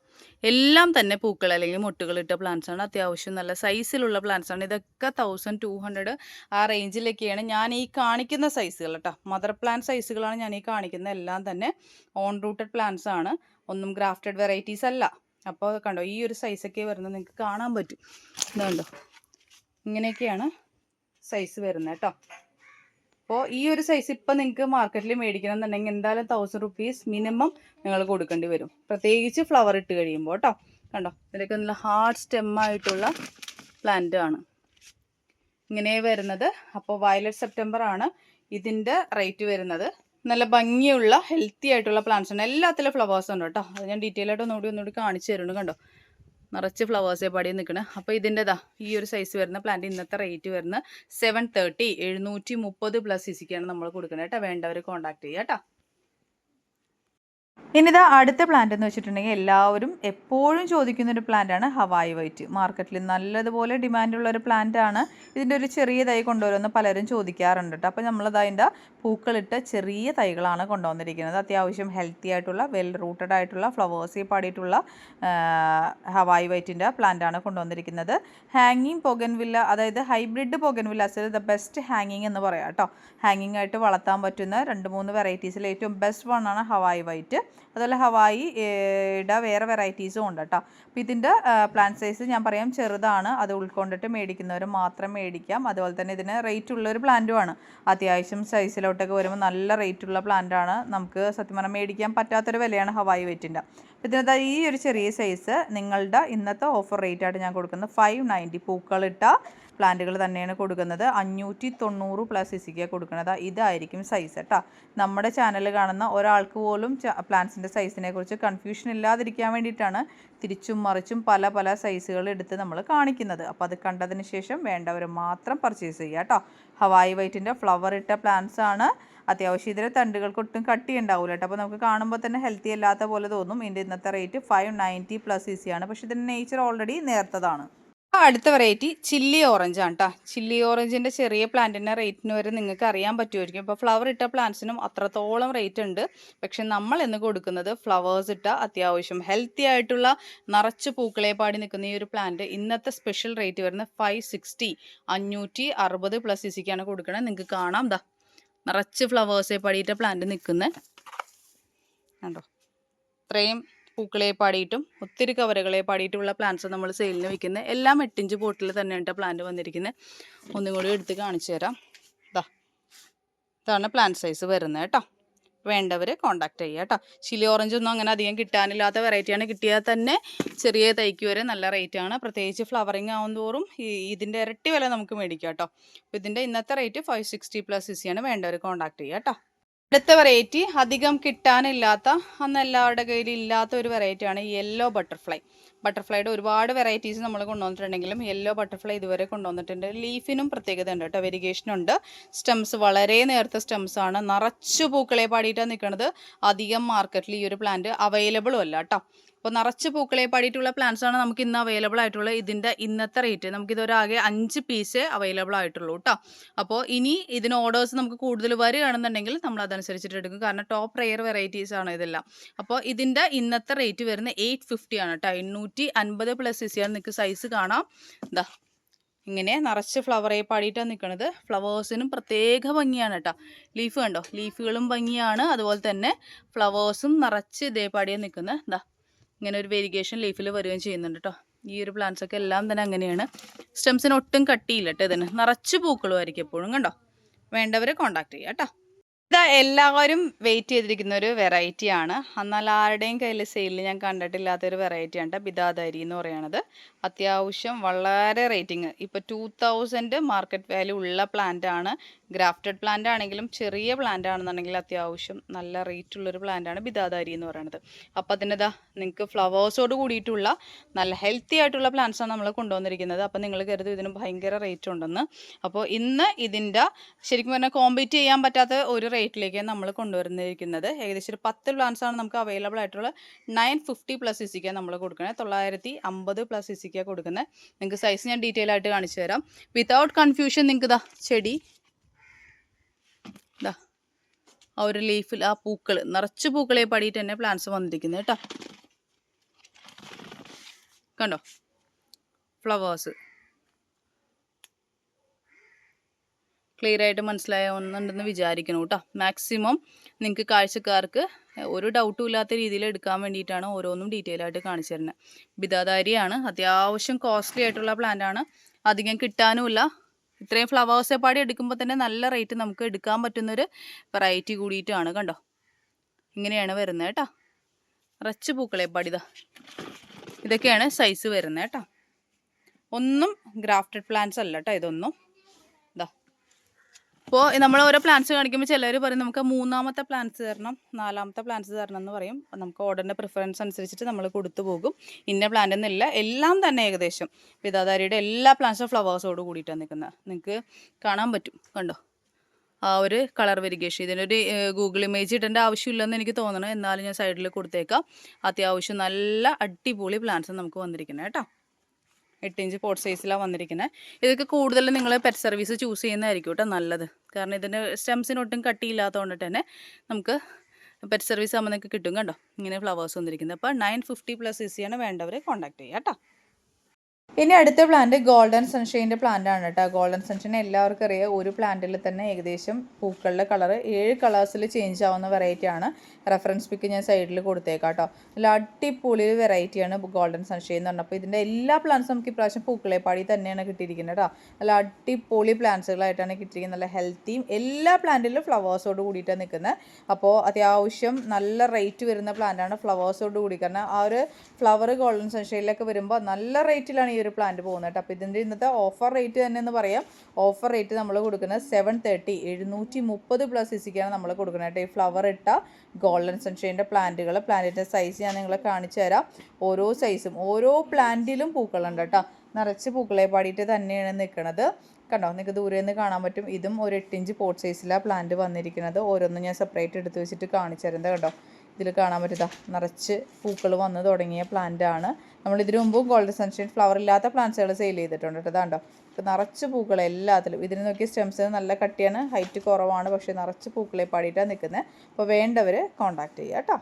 എല്ലാം തന്നെ പൂക്കൾ അല്ലെങ്കിൽ മുട്ടുകളിട്ട പ്ലാന്റ്സ് ആണ്. അത്യാവശ്യം നല്ല സൈസിലുള്ള പ്ലാന്റ്സ് ആണ്. ഇതൊക്കെ തൗസൻഡ് ടു ഹൺഡ്രഡ് ആ റേഞ്ചിലൊക്കെയാണ് ഞാൻ ഈ കാണിക്കുന്ന സൈസുകൾ കേട്ടോ മദർ പ്ലാന്റ് സൈസുകളാണ് ഞാൻ ഈ കാണിക്കുന്ന. എല്ലാം തന്നെ ഓൺ റൂട്ടഡ് പ്ലാന്റ്സ് ആണ്. ഒന്നും ഗ്രാഫ്റ്റഡ് വെറൈറ്റീസ് അല്ല. അപ്പോൾ കണ്ടോ ഈ ഒരു സൈസൊക്കെ വരുന്നത് നിങ്ങൾക്ക് കാണാൻ പറ്റും. ഇതുണ്ടോ ഇങ്ങനെയൊക്കെയാണ് സൈസ് വരുന്നത് കേട്ടോ അപ്പോൾ ഈ ഒരു സൈസ് ഇപ്പം നിങ്ങൾക്ക് മാർക്കറ്റിൽ മേടിക്കണം എന്നുണ്ടെങ്കിൽ എന്തായാലും തൗസൻഡ് റുപ്പീസ് മിനിമം നിങ്ങൾ കൊടുക്കേണ്ടി വരും. പ്രത്യേകിച്ച് ഫ്ലവർ ഇട്ട് കഴിയുമ്പോൾ കേട്ടോ കണ്ടോ? ഇതിലൊക്കെ നല്ല ഹാർഡ് സ്റ്റെമ്മായിട്ടുള്ള പ്ലാന്റ് ആണ്. ഇങ്ങനെ വരുന്നത്. അപ്പോൾ വയലറ്റ് സെപ്റ്റംബർ ആണ് ഇതിന്റെ റേറ്റ് വരുന്നത്. നല്ല ഭംഗിയുള്ള ഹെൽത്തി ആയിട്ടുള്ള പ്ലാന്റ്സ് ആണ്. എല്ലാത്തിലും ഫ്ലവേഴ്സ് ഉണ്ട് കേട്ടോ അത് ഞാൻ ഡീറ്റെയിൽ ആയിട്ട് ഒന്നുകൂടി ഒന്നുകൂടി കാണിച്ചു തരുന്നുണ്ട് കണ്ടോ? നിറച്ച് ഫ്ലവേഴ്സേ പാടി നിൽക്കണേ. അപ്പോൾ ഇതിന്റെതാ ഈ ഒരു സൈസ് വരുന്ന പ്ലാന്റ് ഇന്നത്തെ റേറ്റ് വരുന്ന സെവൻ തേർട്ടി എഴുന്നൂറ്റി മുപ്പത് പ്ലസ് സിസിക്കാണ് നമ്മൾ കൊടുക്കുന്നത് കേട്ടോ വേണ്ടവർ കോൺടാക്ട് ചെയ്യുക കേട്ടോ ഇനിതാ അടുത്ത പ്ലാന്റ് എന്ന് വെച്ചിട്ടുണ്ടെങ്കിൽ എല്ലാവരും എപ്പോഴും ചോദിക്കുന്ന ഒരു പ്ലാന്റ് ആണ് ഹവായി വൈറ്റ്. മാർക്കറ്റിൽ നല്ലതുപോലെ ഡിമാൻഡുള്ള ഒരു പ്ലാന്റ് ആണ്. ഇതിന്റെ ഒരു ചെറിയ തൈ കൊണ്ടുവരുമെന്ന് പലരും ചോദിക്കാറുണ്ട് കേട്ടോ അപ്പോൾ നമ്മളത് അതിന്റെ പൂക്കളിട്ട ചെറിയ തൈകളാണ് കൊണ്ടുവന്നിരിക്കുന്നത്. അത്യാവശ്യം ഹെൽത്തി ആയിട്ടുള്ള വെൽ റൂട്ടഡ് ആയിട്ടുള്ള ഫ്ലവേഴ്സിൽ പാടിയിട്ടുള്ള ഹവായി വൈറ്റിന്റെ പ്ലാന്റ് ആണ് കൊണ്ടുവന്നിരിക്കുന്നത്. ഹാങ്ങിങ് പൊഗൻവില്ല അതായത് ഹൈബ്രിഡ് പൊഗൻവില്ലാസിൽ ദ ബെസ്റ്റ് ഹാങ്ങിങ് എന്ന് പറയാം കേട്ടോ ഹാങ്ങിങ് ആയിട്ട് വളർത്താൻ പറ്റുന്ന രണ്ട് മൂന്ന് വെറൈറ്റീസിൽ ഏറ്റവും ബെസ്റ്റ് വൺ ആണ് ഹവായി വൈറ്റ്. അതുപോലെ ഹവായി ഇടാ വേറെ വെറൈറ്റീസും ഉണ്ട് കേട്ടോ. അപ്പോൾ ഇതിന്റെ പ്ലാൻ സൈസ് ഞാൻ പറയാം ചെറുതാണ്. അത് ഉൾക്കൊണ്ടിട്ട് മേടിക്കുന്നവർ മാത്രം മേടിക്കാം. അതുപോലെ തന്നെ ഇതിന് റേറ്റ് ഉള്ളൊരു പ്ലാന്റുമാണ് അത്യാവശ്യം സൈസിലോട്ടൊക്കെ വരുമ്പോൾ നല്ല റേറ്റ് ഉള്ള പ്ലാന്റാണ് നമുക്ക് സത്യം പറഞ്ഞാൽ മേടിക്കാൻ പറ്റാത്തൊരു വിലയാണ് ഹവായി വെറ്റിന്റെ ഇതിനകത്ത് ഈ ഒരു ചെറിയ സൈസ് നിങ്ങളുടെ ഇന്നത്തെ ഓഫർ റേറ്റായിട്ട് ഞാൻ കൊടുക്കുന്നത് ഫൈവ് നയന്റി പൂക്കളിട്ട പ്ലാന്റുകൾ തന്നെയാണ് കൊടുക്കുന്നത്. അഞ്ഞൂറ്റി തൊണ്ണൂറ് പ്ലസ് ഇസിക്ക് കൊടുക്കുന്നത്. ഇതായിരിക്കും സൈസ് കേട്ടോ നമ്മുടെ ചാനൽ കാണുന്ന ഒരാൾക്ക് പോലും പ്ലാന്റ്സിന്റെ സൈസിനെ കുറിച്ച് കൺഫ്യൂഷൻ ഇല്ലാതിരിക്കാൻ വേണ്ടിയിട്ടാണ് തിരിച്ചും മറിച്ചും പല പല സൈസുകൾ എടുത്ത് നമ്മൾ കാണിക്കുന്നത്. അപ്പോൾ അത് കണ്ടതിന് ശേഷം വേണ്ടവർ മാത്രം പർച്ചേസ് ചെയ്യുക കേട്ടോ ഹവായി വൈറ്റിന്റെ ഫ്ലവർ ഇട്ട പ്ലാന്റ്സ് ആണ്. അത്യാവശ്യം ഇതിലെ തണ്ടുകൾക്ക് ഒട്ടും കട്ടി ഉണ്ടാവില്ല കേട്ടോ അപ്പോൾ നമുക്ക് കാണുമ്പോൾ തന്നെ ഹെൽത്തി അല്ലാത്ത പോലെ തോന്നും. ഇതിന്റെ ഇന്നത്തെ റേറ്റ് ഫൈവ് നയന്റി പ്ലസ് ആണ്. പക്ഷേ ഇതിന്റെ നേച്ചർ ഓൾറെഡി നേർത്തതാണ്. അടുത്ത വെറൈറ്റി ചില്ലി ഓറഞ്ച് ആണ് കേട്ടോ ചില്ലി ഓറഞ്ചിന്റെ ചെറിയ പ്ലാന്റിന്റെ റേറ്റിന് വരെ നിങ്ങൾക്ക് അറിയാൻ പറ്റുമായിരിക്കും. ഇപ്പോൾ ഫ്ലവർ ഇട്ട പ്ലാന്റ്സിനും അത്രത്തോളം റേറ്റ് ഉണ്ട്. പക്ഷെ നമ്മൾ ഇന്ന് കൊടുക്കുന്നത് ഫ്ലവേഴ്സ് ഇട്ട അത്യാവശ്യം ഹെൽത്തി ആയിട്ടുള്ള നിറച്ച് പൂക്കളെ പാടി നിൽക്കുന്ന ഈ ഒരു പ്ലാന്റ് ഇന്നത്തെ സ്പെഷ്യൽ റേറ്റ് വരുന്നത് ഫൈവ് സിക്സ്റ്റി അഞ്ഞൂറ്റി അറുപത് പ്ലസ് ഇസിക്കാണ് കൊടുക്കണത് നിങ്ങൾക്ക് കാണാം ദാ. നിറച്ച് ഫ്ലവേഴ്സെ പാടിയിട്ട പ്ലാന്റ് നിൽക്കുന്നത് കണ്ടോ? ഇത്രയും പൂക്കളെ പാടിയിട്ടും ഒത്തിരി കവറുകളെ പാടിയിട്ടുള്ള പ്ലാന്റ്സ് നമ്മൾ സെയിലിന് വിൽക്കുന്നത് എല്ലാം എട്ടിഞ്ച് പോട്ടിൽ തന്നെയാണ് പ്ലാന്റ് വന്നിരിക്കുന്നത് ഒന്നും കൂടി എടുത്ത് കാണിച്ചു തരാം. ഇതാ ഇതാണ് പ്ലാന്റ് സൈസ് വരുന്നത് കേട്ടോ വേണ്ടവർ കോണ്ടാക്ട് ചെയ്യുക കേട്ടോ ചില്ലി ഓറഞ്ച് ഒന്നും അങ്ങനെ അധികം കിട്ടാനില്ലാത്ത വെറൈറ്റിയാണ് കിട്ടിയാൽ തന്നെ ചെറിയ തൈക്ക് വരെ നല്ല റേറ്റ് ആണ്. പ്രത്യേകിച്ച് ഫ്ലവറിങ് ഈ ഇതിന്റെ ഇരട്ടി വില നമുക്ക് മേടിക്കാം കേട്ടോ ഇതിന്റെ ഇന്നത്തെ rate five sixty plus C ആണ്. വേണ്ടവർ കോണ്ടാക്ട് ചെയ്യുക കേട്ടോ അടുത്ത വെറൈറ്റി അധികം കിട്ടാനില്ലാത്ത അന്ന് എല്ലാവരുടെ കയ്യിൽ ഇല്ലാത്ത ഒരു വെറൈറ്റിയാണ് യെല്ലോ ബട്ടർഫ്ലൈ ബട്ടർഫ്ലൈയുടെ ഒരുപാട് വെറൈറ്റീസ് നമ്മൾ കൊണ്ടുവന്നിട്ടുണ്ടെങ്കിലും യെല്ലോ ബട്ടർഫ്ലൈ ഇതുവരെ കൊണ്ടുവന്നിട്ടുണ്ട്. ലീഫിനും പ്രത്യേകത ഉണ്ട് കേട്ടോ. വെരിഗേഷൻ ഉണ്ട്. സ്റ്റെംസ് വളരെ നേർത്ത സ്റ്റെംസ് ആണ്. നിറച്ചു പൂക്കളെ പാടിയിട്ടാണ് നിൽക്കുന്നത് അധികം മാർക്കറ്റിൽ ഈ ഒരു പ്ലാന്റ് അവൈലബിളും അല്ല കേട്ടോ. അപ്പോൾ നിറച്ച് പൂക്കളെ പാടിയിട്ടുള്ള പ്ലാന്റ്സ് ആണ് നമുക്ക് ഇന്ന് അവൈലബിൾ ആയിട്ടുള്ള ഇതിന്റെ ഇന്നത്തെ റേറ്റ് നമുക്കിതൊരാകെ അഞ്ച് പീസ് അവൈലബിൾ ആയിട്ടുള്ളൂ കേട്ടോ അപ്പോൾ ഇനി ഇതിന് ഓർഡേഴ്സ് നമുക്ക് കൂടുതൽ വരികയാണെന്നുണ്ടെങ്കിൽ നമ്മൾ അതനുസരിച്ചിട്ട് എടുക്കും. കാരണം ടോപ്പ് റെയർ വെറൈറ്റീസ് ആണ് ഇതെല്ലാം. അപ്പോൾ ഇതിന്റെ ഇന്നത്തെ റേറ്റ് വരുന്നത് എയ്റ്റ് ഫിഫ്റ്റി ആണ് കേട്ടോ എണ്ണൂറ്റി അൻപത് പ്ലസ് സിസിയാണ് നിങ്ങൾക്ക് സൈസ് കാണാം. എന്താ ഇങ്ങനെ നിറച്ച് ഫ്ലവറെ പാടിയിട്ടാണ് നിൽക്കുന്നത് ഫ്ലവേഴ്സിനും പ്രത്യേക ഭംഗിയാണ് കേട്ടോ ലീഫ് കണ്ടോ? ലീഫുകളും ഭംഗിയാണ്. അതുപോലെ തന്നെ ഫ്ലവേഴ്സും നിറച്ച് ഇതേ പാടിയാണ് നിൽക്കുന്നത് ഇതാ ഇങ്ങനെ ഒരു വെരിഗേഷൻ ലീഫിൽ വരികയും ചെയ്യുന്നുണ്ട് കേട്ടോ ഈ ഒരു പ്ലാന്റ്സ് ഒക്കെ എല്ലാം തന്നെ അങ്ങനെയാണ്. സ്റ്റെംസിന് ഒട്ടും കട്ടിയില്ല കേട്ടോ ഇതിന്. നിറച്ച് പൂക്കളും ആയിരിക്കും എപ്പോഴും കണ്ടോ? വേണ്ടവരെ കോണ്ടാക്ട് ചെയ്യാം കേട്ടോ ഇതാ എല്ലാവരും വെയിറ്റ് ചെയ്തിരിക്കുന്ന ഒരു വെറൈറ്റി ആണ്. എന്നാൽ ആരുടെയും കയ്യിൽ സെയിലിൽ ഞാൻ കണ്ടിട്ടില്ലാത്തൊരു വെറൈറ്റി ആണ് ബിദാദരി എന്ന് പറയുന്നത് അത്യാവശ്യം വളരെ റേറ്റിംഗ് ഇപ്പോൾ ടൂ തൗസൻഡ് മാർക്കറ്റ് വാല്യൂ ഉള്ള പ്ലാന്റ് ആണ്. ഗ്രാഫ്റ്റഡ് പ്ലാന്റ് ആണെങ്കിലും ചെറിയ പ്ലാന്റ് ആണെന്നുണ്ടെങ്കിൽ അത്യാവശ്യം നല്ല റേറ്റ് ഉള്ളൊരു പ്ലാന്റ് ആണ് ബിദാദാരി എന്ന് പറയുന്നത് അപ്പോൾ അതിന്റെ ഇതാ നിങ്ങൾക്ക് ഫ്ലവേഴ്സോട് കൂടിയിട്ടുള്ള നല്ല ഹെൽത്തി ആയിട്ടുള്ള പ്ലാന്റ്സ് ആണ് നമ്മൾ കൊണ്ടുവന്നിരിക്കുന്നത്. അപ്പോൾ നിങ്ങൾ കരുതും ഇതിന് ഭയങ്കര റേറ്റ് ഉണ്ടെന്ന്. അപ്പോൾ ഇന്ന് ഇതിന്റെ ശരിക്കും പറഞ്ഞാൽ കോമ്പീറ്റ് ചെയ്യാൻ പറ്റാത്ത ഒരു റേറ്റിലേക്ക് നമ്മൾ കൊണ്ടുവരുന്നിരിക്കുന്നത്. ഏകദേശം ഒരു പത്ത് ആണ് നമുക്ക് അവൈലബിൾ ആയിട്ടുള്ള നയൻ ഫിഫ്റ്റി പ്ലസ് ഇസിക്കാണ് നമ്മൾ കൊടുക്കുന്നത് തൊള്ളായിരത്തി അമ്പത് പ്ലസ് ഇസിക്കാണ് കൊടുക്കുന്നത് നിങ്ങൾക്ക് സൈസ് ഞാൻ ഡീറ്റെയിൽ ആയിട്ട് കാണിച്ചു തരാം. വിതഔട്ട് കൺഫ്യൂഷൻ നിങ്ങൾക്ക് ഇതാ ചെടി. ഇതാ ആ ഒരു ലീഫിൽ ആ പൂക്കൾ നിറച്ച് പൂക്കളെ പടിയിട്ട് തന്നെ പ്ലാന്റ്സ് വന്നിരിക്കുന്നത് കേട്ടോ. കണ്ടോ? ഫ്ലവേഴ്സ് ക്ലിയർ ആയിട്ട് മനസ്സിലാവുന്നുണ്ടെന്ന് വിചാരിക്കണം കേട്ടോ മാക്സിമം നിങ്ങൾക്ക് കാഴ്ചക്കാർക്ക് ഒരു ഡൗട്ടും ഇല്ലാത്ത രീതിയിൽ എടുക്കാൻ വേണ്ടിയിട്ടാണ് ഓരോന്നും ഡീറ്റെയിൽ ആയിട്ട് കാണിച്ചു തരുന്നത് ബിദാദാരിയാണ് അത്യാവശ്യം കോസ്റ്റ്ലി ആയിട്ടുള്ള പ്ലാന്റ് ആണ്. അധികം കിട്ടാനുമില്ല ഇത്രയും ഫ്ലവേഴ്സ് പാടി എടുക്കുമ്പോൾ തന്നെ നല്ല റേറ്റ് നമുക്ക് എടുക്കാൻ പറ്റുന്നൊരു വെറൈറ്റി കൂടിയിട്ടാണ് കണ്ടോ? ഇങ്ങനെയാണ് വരുന്നത് കേട്ടോ റച്ച് പൂക്കളെ പാടിതാ. ഇതൊക്കെയാണ് സൈസ് വരുന്നത് കേട്ടോ ഒന്നും ഗ്രാഫ്റ്റഡ് പ്ലാന്റ്സ് അല്ല കേട്ടോ ഇതൊന്നും. ഇതാ ഇപ്പോൾ നമ്മൾ ഓരോ പ്ലാന്റ്സ് കാണിക്കുമ്പോൾ ചിലർ പറയും നമുക്ക് മൂന്നാമത്തെ പ്ലാന്റ്സ് തരണം നാലാമത്തെ പ്ലാന്റ്സ് തരണം എന്ന് പറയും. നമുക്ക് ഓർഡറിന്റെ പ്രിഫറൻസ് അനുസരിച്ചിട്ട് നമ്മൾ കൊടുത്തു പോകും. ഇന്ന പ്ലാന്റ് എന്നില്ല. എല്ലാം തന്നെ ഏകദേശം. പിതാധാരിയുടെ എല്ലാ പ്ലാന്റ്സും ഫ്ലവേഴ്സോട് കൂടിയിട്ടാണ് നിൽക്കുന്നത്. നിങ്ങൾക്ക് കാണാൻ പറ്റും. കണ്ടോ? ആ ഒരു കളർ വെരിഗേഷൻ ഇതിനൊരു ഗൂഗിൾ ഇമേജ് ഇടേണ്ട ആവശ്യമില്ലെന്ന് എനിക്ക് തോന്നണം. എന്നാലും ഞാൻ സൈഡിൽ കൊടുത്തേക്കാം. അത്യാവശ്യം നല്ല അടിപൊളി പ്ലാന്റ്സ് നമുക്ക് വന്നിരിക്കുന്നത്. കേട്ടോ? എട്ട് ഇഞ്ച് പോട്ട് സൈസിലാണ് വന്നിരിക്കുന്നത് ഇതൊക്കെ കൂടുതൽ നിങ്ങൾ പെറ്റ് സർവീസ് ചൂസ് ചെയ്യുന്നതായിരിക്കും കേട്ടോ നല്ലത്. കാരണം ഇതിന്റെ സ്റ്റെംസിനൊട്ടും കട്ടിയില്ലാത്തതുകൊണ്ട് തന്നെ നമുക്ക് പെറ്റ് സർവീസ് ആകുമ്പോൾ നിങ്ങൾക്ക് കിട്ടും കണ്ടോ? ഇങ്ങനെ ഫ്ലവേഴ്സ് വന്നിരിക്കുന്നത് അപ്പോൾ നയൻ ഫിഫ്റ്റി പ്ലസ് സി സിയാണ് വേണ്ടവരെ കോൺടാക്ട് ചെയ്യുക കേട്ടോ ഇനി അടുത്ത പ്ലാന്റ് ഗോൾഡൻ സൺഷൈന്റെ പ്ലാന്റ് ആണ് കേട്ടോ ഗോൾഡൻ സൺഷൈൻ എല്ലാവർക്കും അറിയാം. ഒരു പ്ലാന്റിൽ തന്നെ ഏകദേശം പൂക്കളുടെ കളർ ഏഴ് കളേഴ്സിൽ ചേഞ്ച് ആവുന്ന വെറൈറ്റി ആണ്. റെഫറൻസ് പിക്ക് ഞാൻ സൈഡിൽ കൊടുത്തേക്കാം കേട്ടോ നല്ല അടിപൊളി വെറൈറ്റിയാണ് ഗോൾഡൻ സൺഷൈൻ എന്ന് പറഞ്ഞാൽ അപ്പോൾ ഇതിന്റെ എല്ലാ പ്ലാന്റ്സും നമുക്ക് ഇപ്രാവശ്യം പൂക്കളെ പാടി തന്നെയാണ് കിട്ടിയിരിക്കുന്നത് കേട്ടോ നല്ല അടിപൊളി പ്ലാന്റ്സുകളായിട്ടാണ് കിട്ടിയിരിക്കുന്നത് നല്ല ഹെൽത്തിയും എല്ലാ പ്ലാന്റിലും ഫ്ലവേഴ്സോട് കൂടിയിട്ടാണ് നിൽക്കുന്നത് അപ്പോൾ അത്യാവശ്യം നല്ല റേറ്റ് വരുന്ന പ്ലാന്റാണ് ഫ്ലവേഴ്സോട് കൂടി. കാരണം ആ ഒരു ഫ്ലവർ ഗോൾഡൻ സൺഷെയിലൊക്കെ വരുമ്പോൾ നല്ല റേറ്റിലാണ് ഈ ഒരു പ്ലാന്റ് പോകുന്നത് കേട്ടോ അപ്പോൾ ഇതിന്റെ ഇന്നത്തെ ഓഫർ റേറ്റ് തന്നെ എന്ന് പറയാം. ഓഫർ റേറ്റ് നമ്മൾ കൊടുക്കുന്നത് സെവൻ തേർട്ടി എഴുന്നൂറ്റി മുപ്പത് പ്ലസ് ഇസിക്കാണ് നമ്മൾ കൊടുക്കുന്നത് കേട്ടോ ഈ ഫ്ലവർ ഇട്ട ഗോൾഡൻ സൺഷൈന്റെ പ്ലാന്റുകൾ പ്ലാന്റിന്റെ സൈസ് ഞാൻ നിങ്ങളെ കാണിച്ചു തരാം. ഓരോ സൈസും ഓരോ പ്ലാന്റിലും പൂക്കളുണ്ട് കേട്ടോ. നിറച്ച് പൂക്കളെ പാടിയിട്ട് തന്നെയാണ് നിൽക്കുന്നത് കണ്ടോ? നിങ്ങൾക്ക് ദൂരെ നിന്ന് കാണാൻ പറ്റും. ഇതും ഒരു എട്ടിഞ്ച് പോട്ട് സൈസിലാണ് പ്ലാന്റ് വന്നിരിക്കുന്നത് ഓരോന്നും ഞാൻ സെപ്പറേറ്റ് എടുത്ത് വെച്ചിട്ട് കാണിച്ചു തരുന്നത് കേട്ടോ. ഇതിൽ കാണാൻ പറ്റുക നിറച്ച് പൂക്കൾ വന്ന് തുടങ്ങിയ പ്ലാന്റ് ആണ്. നമ്മൾ മുമ്പും ഗോൾഡൻ സൺഷൈൻ ഫ്ലവർ ഇല്ലാത്ത പ്ലാന്റ്സുകൾ സെയിൽ ചെയ്തിട്ടുണ്ട് കേട്ടോ. ഇതാണ്ടോ ഇപ്പം നിറച്ച് പൂക്കൾ എല്ലാത്തിലും. ഇതിന് നോക്കിയ സ്റ്റെംസ് നല്ല കട്ടിയാണ് ഹൈറ്റ് കുറവാണ് പക്ഷേ നിറച്ച് പൂക്കളെ പാടിയിട്ടാണ് നിൽക്കുന്നത് അപ്പോൾ വേണ്ടവർ കോൺടാക്റ്റ് ചെയ്യുക കേട്ടോ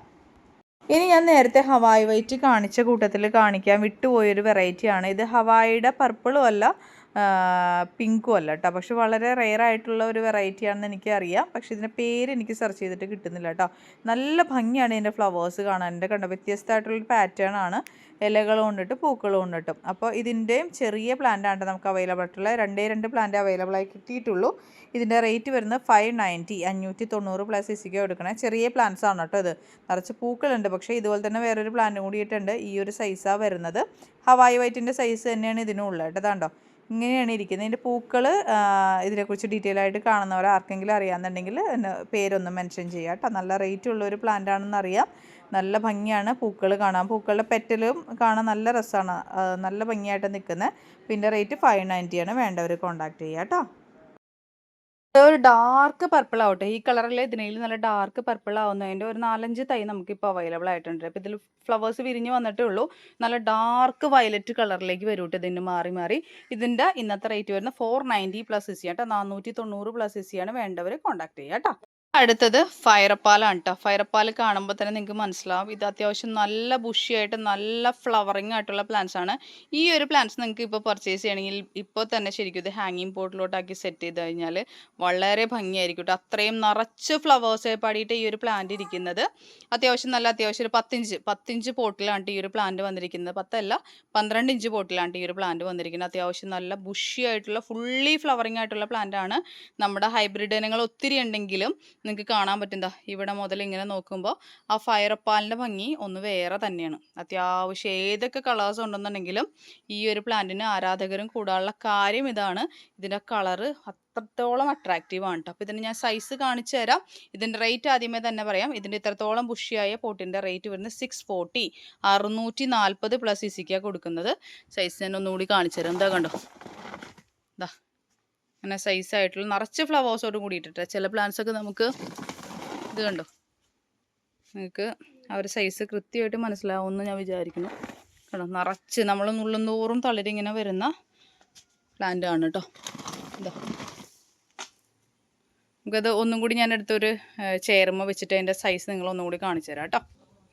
ഇനി ഞാൻ നേരത്തെ ഹവായ് വൈറ്റ് കാണിച്ച കൂട്ടത്തിൽ കാണിക്കാൻ വിട്ടുപോയൊരു വെറൈറ്റിയാണ് ഇത് ഹവായിയുടെ പർപ്പിളും അല്ല പിങ്കും അല്ല കേട്ടോ. പക്ഷെ വളരെ റെയർ ആയിട്ടുള്ള ഒരു വെറൈറ്റി ആണെന്ന് എനിക്കറിയാം. പക്ഷെ ഇതിന്റെ പേര് എനിക്ക് സെർച്ച് ചെയ്തിട്ട് കിട്ടുന്നില്ല കേട്ടോ. നല്ല ഭംഗിയാണ് ഇതിന്റെ ഫ്ലവേഴ്സ് കാണാൻ. എന്റെ കണ്ടോ വ്യത്യസ്തമായിട്ടുള്ളൊരു പാറ്റേൺ ആണ്. ഇലകൾ കൊണ്ടിട്ട് പൂക്കൾ കൊണ്ടിട്ടും അപ്പോൾ ഇതിന്റെയും ചെറിയ പ്ലാന്റ് ആണ് നമുക്ക് അവൈലബിൾ ആയിട്ടുള്ള. രണ്ടേ രണ്ട് പ്ലാന്റ് അവൈലബിൾ ആയി കിട്ടിയിട്ടുള്ളൂ. ഇതിന്റെ റേറ്റ് വരുന്നത് ഫൈവ് നയന്റി അഞ്ഞൂറ്റി തൊണ്ണൂറ് പ്ലസ് ഇസിക്കോ എടുക്കണേ. ചെറിയ പ്ലാന്റ്സ് ആണ് കേട്ടോ ഇത്. നിറച്ച് പൂക്കളുണ്ട്. പക്ഷേ ഇതുപോലെ തന്നെ വേറൊരു പ്ലാന്റ് കൂടിയിട്ടുണ്ട്. ഈ ഒരു സൈസാണ് വരുന്നത്. ഹവായി വൈറ്റിന്റെ സൈസ് തന്നെയാണ് ഇതിനുള്ളത് കേട്ടോ. ഇങ്ങനെയാണ് ഇരിക്കുന്നത്. ഇതിന്റെ പൂക്കൾ ഇതിനെക്കുറിച്ച് ഡീറ്റെയിൽ ആയിട്ട് കാണുന്നവർ ആർക്കെങ്കിലും അറിയാമെന്നുണ്ടെങ്കിൽ പേരൊന്ന് മെൻഷൻ ചെയ്യുക കേട്ടോ. നല്ല റേറ്റ് ഉള്ള ഒരു പ്ലാന്റ് ആണെന്ന് അറിയാം. നല്ല ഭംഗിയാണ് പൂക്കൾ കാണാൻ. പൂക്കളുടെ പെറ്റലും കാണാൻ നല്ല രസമാണ് നല്ല ഭംഗിയായിട്ട് നിൽക്കുന്നത് പിന്നെ റേറ്റ് ഫൈവ് നയന്റിയാണ് വേണ്ടവർ കോൺടാക്ട് ചെയ്യുക കേട്ടോ. ഒരു ഡാർക്ക് പർപ്പിൾ ആവട്ടെ. ഈ കളറിൽ ഇതിനേലും നല്ല ഡാർക്ക് പർപ്പിൾ ആവുന്നതിന്റെ ഒരു നാലഞ്ച് തൈ നമുക്കിപ്പോൾ അവൈലബിൾ ആയിട്ടുണ്ട്. അപ്പോൾ ഇതിൽ ഫ്ലവേഴ്സ് വിരിഞ്ഞ് വന്നിട്ടേ ഉള്ളൂ. നല്ല ഡാർക്ക് വയലറ്റ് കളറിലേക്ക് വരും കേട്ടോ ഇതിന് മാറി മാറി. ഇതിന്റെ ഇന്നത്തെ റേറ്റ് വരുന്നത് four ninety plus S C ആട്ടോ നാനൂറ്റി തൊണ്ണൂറ് പ്ലസ് എസ് ഇസിയാണ് വേണ്ടവർ കോൺടാക്ട് ചെയ്യാം കേട്ടോ അടുത്തത് ഫയറപ്പാലാണ് കേട്ടോ ഫയറപ്പാൽ കാണുമ്പോൾ തന്നെ നിങ്ങൾക്ക് മനസ്സിലാവും. ഇത് അത്യാവശ്യം നല്ല ബുഷിയായിട്ട് നല്ല ഫ്ലവറിങ് ആയിട്ടുള്ള പ്ലാന്റ്സ് ആണ്. ഈ ഒരു പ്ലാന്റ്സ് നിങ്ങൾക്ക് ഇപ്പോൾ പർച്ചേസ് ചെയ്യണമെങ്കിൽ ഇപ്പോൾ തന്നെ ശരിക്കും ഇത് ഹാങ്ങിങ് പോട്ടിലോട്ടാക്കി സെറ്റ് ചെയ്ത് കഴിഞ്ഞാൽ വളരെ ഭംഗിയായിരിക്കും കേട്ടോ അത്രയും നിറച്ച് ഫ്ലവേഴ്സ് പാടിയിട്ട് ഈ ഒരു പ്ലാന്റ് ഇരിക്കുന്നത്. അത്യാവശ്യം നല്ല അത്യാവശ്യം ഒരു പത്തിഞ്ച് പത്തിഞ്ച് പോട്ടിലാണ് ഈ ഒരു പ്ലാന്റ് വന്നിരിക്കുന്നത്. പത്തല്ല പന്ത്രണ്ട് ഇഞ്ച് പോട്ടിലാണ് ഈ ഒരു പ്ലാന്റ് വന്നിരിക്കുന്നത്. അത്യാവശ്യം നല്ല ബുഷിയായിട്ടുള്ള ഫുള്ളി ഫ്ലവറിങ് ആയിട്ടുള്ള പ്ലാന്റ് ആണ്. നമ്മുടെ ഹൈബ്രിഡ് ഇനങ്ങൾ ഒത്തിരി ഉണ്ടെങ്കിലും നിങ്ങൾക്ക് കാണാൻ പറ്റുന്നതാ. ഇവിടെ മുതൽ ഇങ്ങനെ നോക്കുമ്പോൾ ആ ഫയറപ്പാലിന്റെ ഭംഗി ഒന്ന് വേറെ തന്നെയാണ്. അത്യാവശ്യം ഏതൊക്കെ കളേഴ്സ് ഉണ്ടെന്നുണ്ടെങ്കിലും ഈ ഒരു പ്ലാന്റിന് ആരാധകരും കൂടാനുള്ള കാര്യം ഇതാണ്. ഇതിന്റെ കളറ് അത്രത്തോളം അട്രാക്റ്റീവ് ആണ് കേട്ടോ അപ്പോൾ ഇതിന് ഞാൻ സൈസ് കാണിച്ചു തരാം. ഇതിന്റെ റേറ്റ് ആദ്യമേ തന്നെ പറയാം. ഇതിന്റെ ഇത്രത്തോളം ബുഷിയായ പോട്ടിന്റെ റേറ്റ് വരുന്നത് സിക്സ് ഫോർട്ടി അറുന്നൂറ്റി നാൽപ്പത് പ്ലസ് ഇസിക്കാണ് കൊടുക്കുന്നത്. സൈസ് ഞാൻ ഒന്നുകൂടി കാണിച്ചു തരാം. എന്താ കണ്ടോ? ഇതാ അങ്ങനെ സൈസ് ആയിട്ടുള്ള നിറച്ച് ഫ്ലവേഴ്സോട് കൂടിയിട്ടിട്ട്. ചില പ്ലാന്റ്സൊക്കെ നമുക്ക് ഇത് കണ്ടോ? നിങ്ങൾക്ക് ആ ഒരു സൈസ് കൃത്യമായിട്ട് മനസ്സിലാവുമെന്ന് ഞാൻ വിചാരിക്കുന്നു. കണ്ടോ? നിറച്ച് നമ്മൾ നുള്ളുന്തോറും തളിരിങ്ങനെ വരുന്ന പ്ലാന്റ് ആണ് കേട്ടോ എന്താ നമുക്കത് ഒന്നും കൂടി ഞാൻ എടുത്തൊരു ചേർമ്മ വെച്ചിട്ട് അതിന്റെ സൈസ് നിങ്ങളൊന്നും കൂടി കാണിച്ചു തരാം കേട്ടോ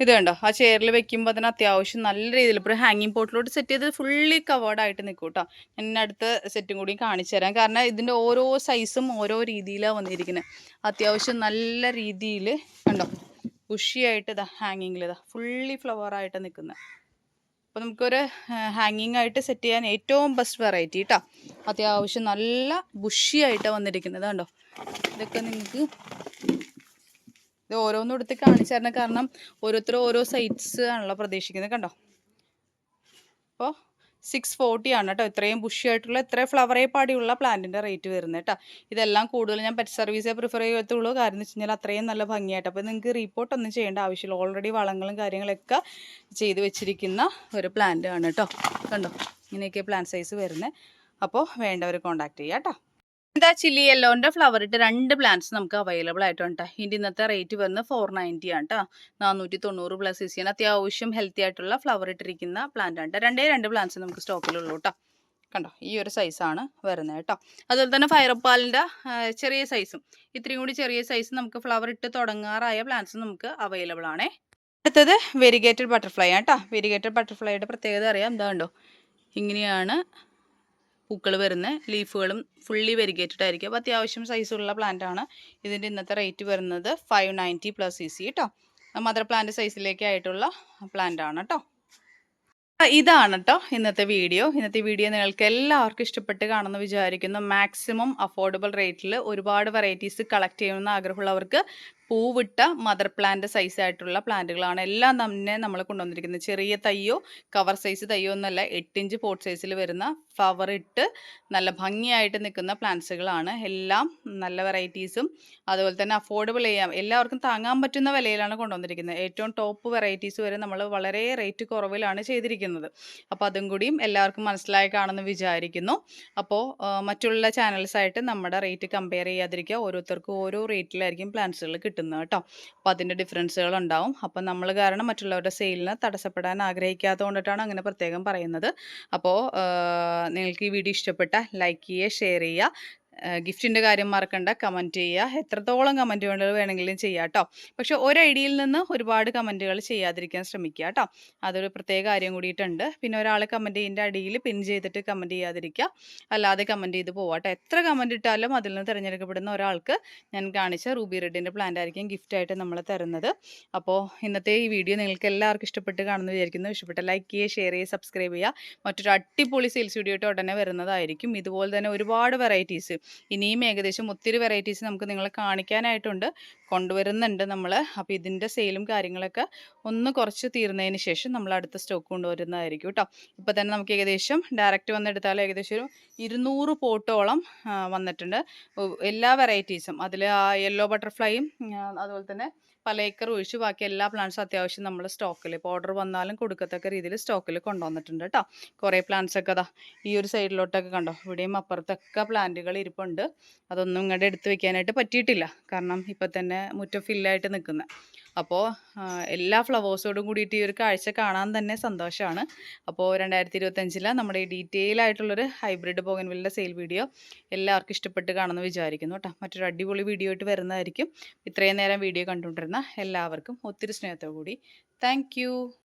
ഇത് കണ്ടോ? ആ ചെയറിൽ വെക്കുമ്പോൾ അതിന് അത്യാവശ്യം നല്ല രീതിയിൽ ഇപ്പോൾ ഹാങ്ങിങ് പോട്ടിലോട്ട് സെറ്റ് ചെയ്ത് ഫുള്ളി കവേർഡായിട്ട് നിൽക്കും കേട്ടോ ഞാൻ അടുത്ത സെറ്റും കൂടി കാണിച്ചു തരാം. കാരണം ഇതിന്റെ ഓരോ സൈസും ഓരോ രീതിയിലാണ് വന്നിരിക്കുന്നത് അത്യാവശ്യം നല്ല രീതിയിൽ കണ്ടോ? ഉഷിയായിട്ട് ഇതാ ഹാങ്ങിങ്ങിൽ ഇതാ ഫുള്ളി ഫ്ലവറായിട്ട് നിൽക്കുന്നത് അപ്പോൾ നമുക്കൊരു ഹാങ്ങിങ് ആയിട്ട് സെറ്റ് ചെയ്യാൻ ഏറ്റവും ബെസ്റ്റ് വെറൈറ്റി കേട്ടോ അത്യാവശ്യം നല്ല ബുഷിയായിട്ടാണ് വന്നിരിക്കുന്നത് കണ്ടോ? ഇതൊക്കെ നിങ്ങൾക്ക് ഇത് ഓരോന്നും എടുത്ത് കാണിച്ചു തരണം കാരണം ഓരോരുത്തരും ഓരോ സൈറ്റ്സ് ആണല്ലോ പ്രതീക്ഷിക്കുന്നത്. കണ്ടോ? അപ്പോൾ സിക്സ് ഫോർട്ടി ആണ് കേട്ടോ. ഇത്രയും ബുഷി ആയിട്ടുള്ള ഇത്രയും ഫ്ലവറേ പാടിയുള്ള പ്ലാന്റിന്റെ റേറ്റ് വരുന്നത് കേട്ടോ. ഇതെല്ലാം കൂടുതൽ ഞാൻ പെറ്റ് സർവീസേ പ്രിഫർ ചെയ്യത്തുള്ളൂ. കാരണം എന്ന് വെച്ച് കഴിഞ്ഞാൽ അത്രയും നല്ല ഭംഗിയായിട്ട്. അപ്പോൾ നിങ്ങൾക്ക് റിപ്പോർട്ട് ഒന്നും ചെയ്യേണ്ട ആവശ്യമില്ല. ഓൾറെഡി വളങ്ങളും കാര്യങ്ങളൊക്കെ ചെയ്ത് വെച്ചിരിക്കുന്ന ഒരു പ്ലാന്റ് ആണ് കേട്ടോ. കണ്ടോ? ഇങ്ങനെയൊക്കെ പ്ലാന്റ് സൈസ് വരുന്നത്. അപ്പോൾ വേണ്ടവർ കോൺടാക്ട് ചെയ്യാം കേട്ടോ. എന്താ ചില്ലി യെല്ലോന്റെ ഫ്ലവർ ഇട്ട് രണ്ട് പ്ലാന്റ്സ് നമുക്ക് അവൈലബിൾ ആയിട്ടുണ്ട് ഇതിന്റെ ഇന്നത്തെ റേറ്റ് വരുന്നത് ഫോർ നയന്റി ആണ് കേട്ടോ നാനൂറ്റി തൊണ്ണൂറ് പ്ലസ് സി സി അത്യാവശ്യം ഹെൽത്തി ആയിട്ടുള്ള ഫ്ലവർ ഇട്ടിരിക്കുന്ന പ്ലാന്റ് ആണ്. രണ്ടേ രണ്ട് പ്ലാന്റ്സ് നമുക്ക് സ്റ്റോക്കിലുള്ളൂ കേട്ടോ കണ്ടോ? ഈ ഒരു സൈസാണ് വരുന്നത് കേട്ടോ അതുപോലെ തന്നെ ഫയറപ്പാലിന്റെ ചെറിയ സൈസും ഇത്രയും കൂടി ചെറിയ സൈസ് നമുക്ക് ഫ്ലവർ ഇട്ട് തുടങ്ങാറായ പ്ലാന്റ്സ് നമുക്ക് അവൈലബിൾ ആണേ. അടുത്തത് വെരിഗേറ്റഡ് ബട്ടർഫ്ലൈ ആണ് കേട്ടോ വെരിഗേറ്റഡ് ബട്ടർഫ്ലൈയുടെ പ്രത്യേകത അറിയാം. എന്താ കണ്ടോ? ഇങ്ങനെയാണ് പൂക്കൾ വരുന്ന ലീഫുകളും ഫുള്ളി വെരിഗേറ്റഡ് ആയിരിക്കും. അപ്പോൾ അത്യാവശ്യം സൈസുള്ള പ്ലാന്റ് ആണ്. ഇതിന്റെ ഇന്നത്തെ റേറ്റ് വരുന്നത് five ninety plus C C കേട്ടോ മദർ പ്ലാന്റ് സൈസിലേക്ക് ആയിട്ടുള്ള പ്ലാന്റ് ആണ് കേട്ടോ ഇതാണ് കേട്ടോ ഇന്നത്തെ വീഡിയോ ഇന്നത്തെ വീഡിയോ നിങ്ങൾക്ക് എല്ലാവർക്കും ഇഷ്ടപ്പെട്ട് കാണുമെന്ന് വിചാരിക്കുന്നു. മാക്സിമം അഫോർഡബിൾ റേറ്റിൽ ഒരുപാട് വെറൈറ്റീസ് കളക്ട് ചെയ്യണമെന്ന് ആഗ്രഹമുള്ളവർക്ക് പൂവിട്ട മദർ പ്ലാന്റ് സൈസ് ആയിട്ടുള്ള പ്ലാന്റുകളാണ് എല്ലാം തന്നെ നമ്മൾ കൊണ്ടുവന്നിരിക്കുന്നത്. ചെറിയ തയ്യോ കവർ സൈസ് തയ്യോ എന്നല്ല എട്ടിഞ്ച് പോട്ട് സൈസിൽ വരുന്ന ഫ്ലവർ ഇട്ട് നല്ല ഭംഗിയായിട്ട് നിൽക്കുന്ന പ്ലാന്റ്സുകളാണ് എല്ലാം നല്ല വെറൈറ്റീസും അതുപോലെ തന്നെ അഫോർഡബിൾ ചെയ്യാം എല്ലാവർക്കും താങ്ങാൻ പറ്റുന്ന വിലയിലാണ് കൊണ്ടുവന്നിരിക്കുന്നത്. ഏറ്റവും ടോപ്പ് വെറൈറ്റീസ് വരെ നമ്മൾ വളരെ റേറ്റ് കുറവിലാണ് ചെയ്തിരിക്കുന്നത്. അപ്പോൾ അതും കൂടിയും എല്ലാവർക്കും മനസ്സിലായി കാണുമെന്ന് വിചാരിക്കുന്നു. അപ്പോൾ മറ്റുള്ള ചാനൽസായിട്ട് നമ്മുടെ റേറ്റ് കമ്പയർ ചെയ്യാതിരിക്കുക. ഓരോരുത്തർക്കും ഓരോ റേറ്റിലായിരിക്കും പ്ലാന്റ്സുകൾ കിട്ടുന്നത്. കേട്ടോ. അപ്പോൾ അതിന്റെ ഡിഫറൻസുകൾ ഉണ്ടാവും. അപ്പം നമ്മൾ കാരണം മറ്റുള്ളവരുടെ സെയിലിന് തടസ്സപ്പെടാൻ ആഗ്രഹിക്കാത്തത് കൊണ്ടിട്ടാണ് അങ്ങനെ പ്രത്യേകം പറയുന്നത്. അപ്പോൾ നിങ്ങൾക്ക് ഈ വീഡിയോ ഇഷ്ടപ്പെട്ട ലൈക്ക് ചെയ്യുക ഷെയർ ചെയ്യുക. ഗിഫ്റ്റിന്റെ കാര്യം മറക്കണ്ട. കമന്റ് ചെയ്യുക. എത്രത്തോളം കമന്റ് വേണ്ടത് വേണമെങ്കിലും ചെയ്യാം കേട്ടോ പക്ഷെ ഒരു ഐഡിയയിൽ നിന്ന് ഒരുപാട് കമന്റുകൾ ചെയ്യാതിരിക്കാൻ ശ്രമിക്കുക കേട്ടോ അതൊരു പ്രത്യേക കാര്യം കൂടിയിട്ടുണ്ട്. പിന്നെ ഒരാൾ കമന്റ് ചെയ്യുന്നതിന്റെ അടിയിൽ പിൻ ചെയ്തിട്ട് കമന്റ് ചെയ്യാതിരിക്കുക. അല്ലാതെ കമന്റ് ചെയ്ത് പോവുക കേട്ടോ എത്ര കമന്റ് ഇട്ടാലും അതിൽ നിന്ന് തിരഞ്ഞെടുക്കപ്പെടുന്ന ഒരാൾക്ക് ഞാൻ കാണിച്ച റൂബി റെഡിന്റെ പ്ലാന്റ് ആയിരിക്കും ഗിഫ്റ്റായിട്ട് നമ്മൾ തരുന്നത്. അപ്പോൾ ഇന്നത്തെ ഈ വീഡിയോ നിങ്ങൾക്ക് എല്ലാവർക്കും ഇഷ്ടപ്പെട്ട് കാണുന്നു വിചാരിക്കുന്നു. ഇഷ്ടപ്പെട്ട ലൈക്ക് ചെയ്യുക ഷെയർ ചെയ്യുക സബ്സ്ക്രൈബ് ചെയ്യുക. മറ്റൊരു അടിപൊളി സെയിൽസ് വീഡിയോ ഉടനെ വരുന്നതായിരിക്കും. ഇതുപോലെ തന്നെ ഒരുപാട് വെറൈറ്റീസ് ഇനിയും ഏകദേശം ഒത്തിരി വെറൈറ്റീസ് നമുക്ക് നിങ്ങളെ കാണിക്കാനായിട്ടുണ്ട്. കൊണ്ടുവരുന്നുണ്ട് നമ്മൾ അപ്പോൾ ഇതിന്റെ സെയിലും കാര്യങ്ങളൊക്കെ ഒന്ന് കുറച്ച് തീർന്നതിന് ശേഷം നമ്മൾ അടുത്ത സ്റ്റോക്ക് കൊണ്ടുവരുന്നതായിരിക്കും കേട്ടോ. ഇപ്പോൾ തന്നെ നമുക്ക് ഏകദേശം ഡയറക്റ്റ് വന്നെടുത്താൽ ഏകദേശം ഒരു ഇരുന്നൂറ് പോട്ടോളം വന്നിട്ടുണ്ട്. എല്ലാ വെറൈറ്റീസും അതിൽ ആ യെല്ലോ ബട്ടർഫ്ലൈയും അതുപോലെ തന്നെ പല ഏക്കർ ഒഴിച്ച് ബാക്കി എല്ലാ പ്ലാന്റ്സും അത്യാവശ്യം നമ്മൾ സ്റ്റോക്കിൽ ഇപ്പോൾ ഓർഡർ വന്നാലും കൊടുക്കത്തക്ക രീതിയിൽ സ്റ്റോക്കിൽ കൊണ്ടുവന്നിട്ടുണ്ട് കേട്ടോ കുറേ ഒക്കെ അതാ ഈ ഒരു സൈഡിലോട്ടൊക്കെ കണ്ടോ? ഇവിടെയും അപ്പുറത്തൊക്കെ പ്ലാന്റുകൾ ഇരിപ്പുണ്ട്. അതൊന്നും ഇങ്ങോട്ട് എടുത്ത് വെക്കാനായിട്ട് പറ്റിയിട്ടില്ല. കാരണം ഇപ്പം തന്നെ മുറ്റം ഫില്ലായിട്ട് നിൽക്കുന്നത് അപ്പോൾ എല്ലാ ഫ്ലവേഴ്സോടും കൂടിയിട്ട് ഈ ഒരു കാഴ്ച കാണാൻ തന്നെ സന്തോഷമാണ് അപ്പോൾ രണ്ടായിരത്തി ഇരുപത്തഞ്ചിലെ നമ്മുടെ ഈ ഡീറ്റെയിൽ ആയിട്ടുള്ളൊരു ഹൈബ്രിഡ് ബോഗൻവില്ലിന്റെ സെയിൽ വീഡിയോ എല്ലാവർക്കും ഇഷ്ടപ്പെട്ട് കാണുമെന്ന് വിചാരിക്കുന്നു കേട്ടോ മറ്റൊരു അടിപൊളി വീഡിയോ ആയിട്ട് വരുന്നതായിരിക്കും. ഇത്രയും നേരം വീഡിയോ കണ്ടുകൊണ്ടിരുന്ന എല്ലാവർക്കും ഒത്തിരി സ്നേഹത്തോടു കൂടി താങ്ക്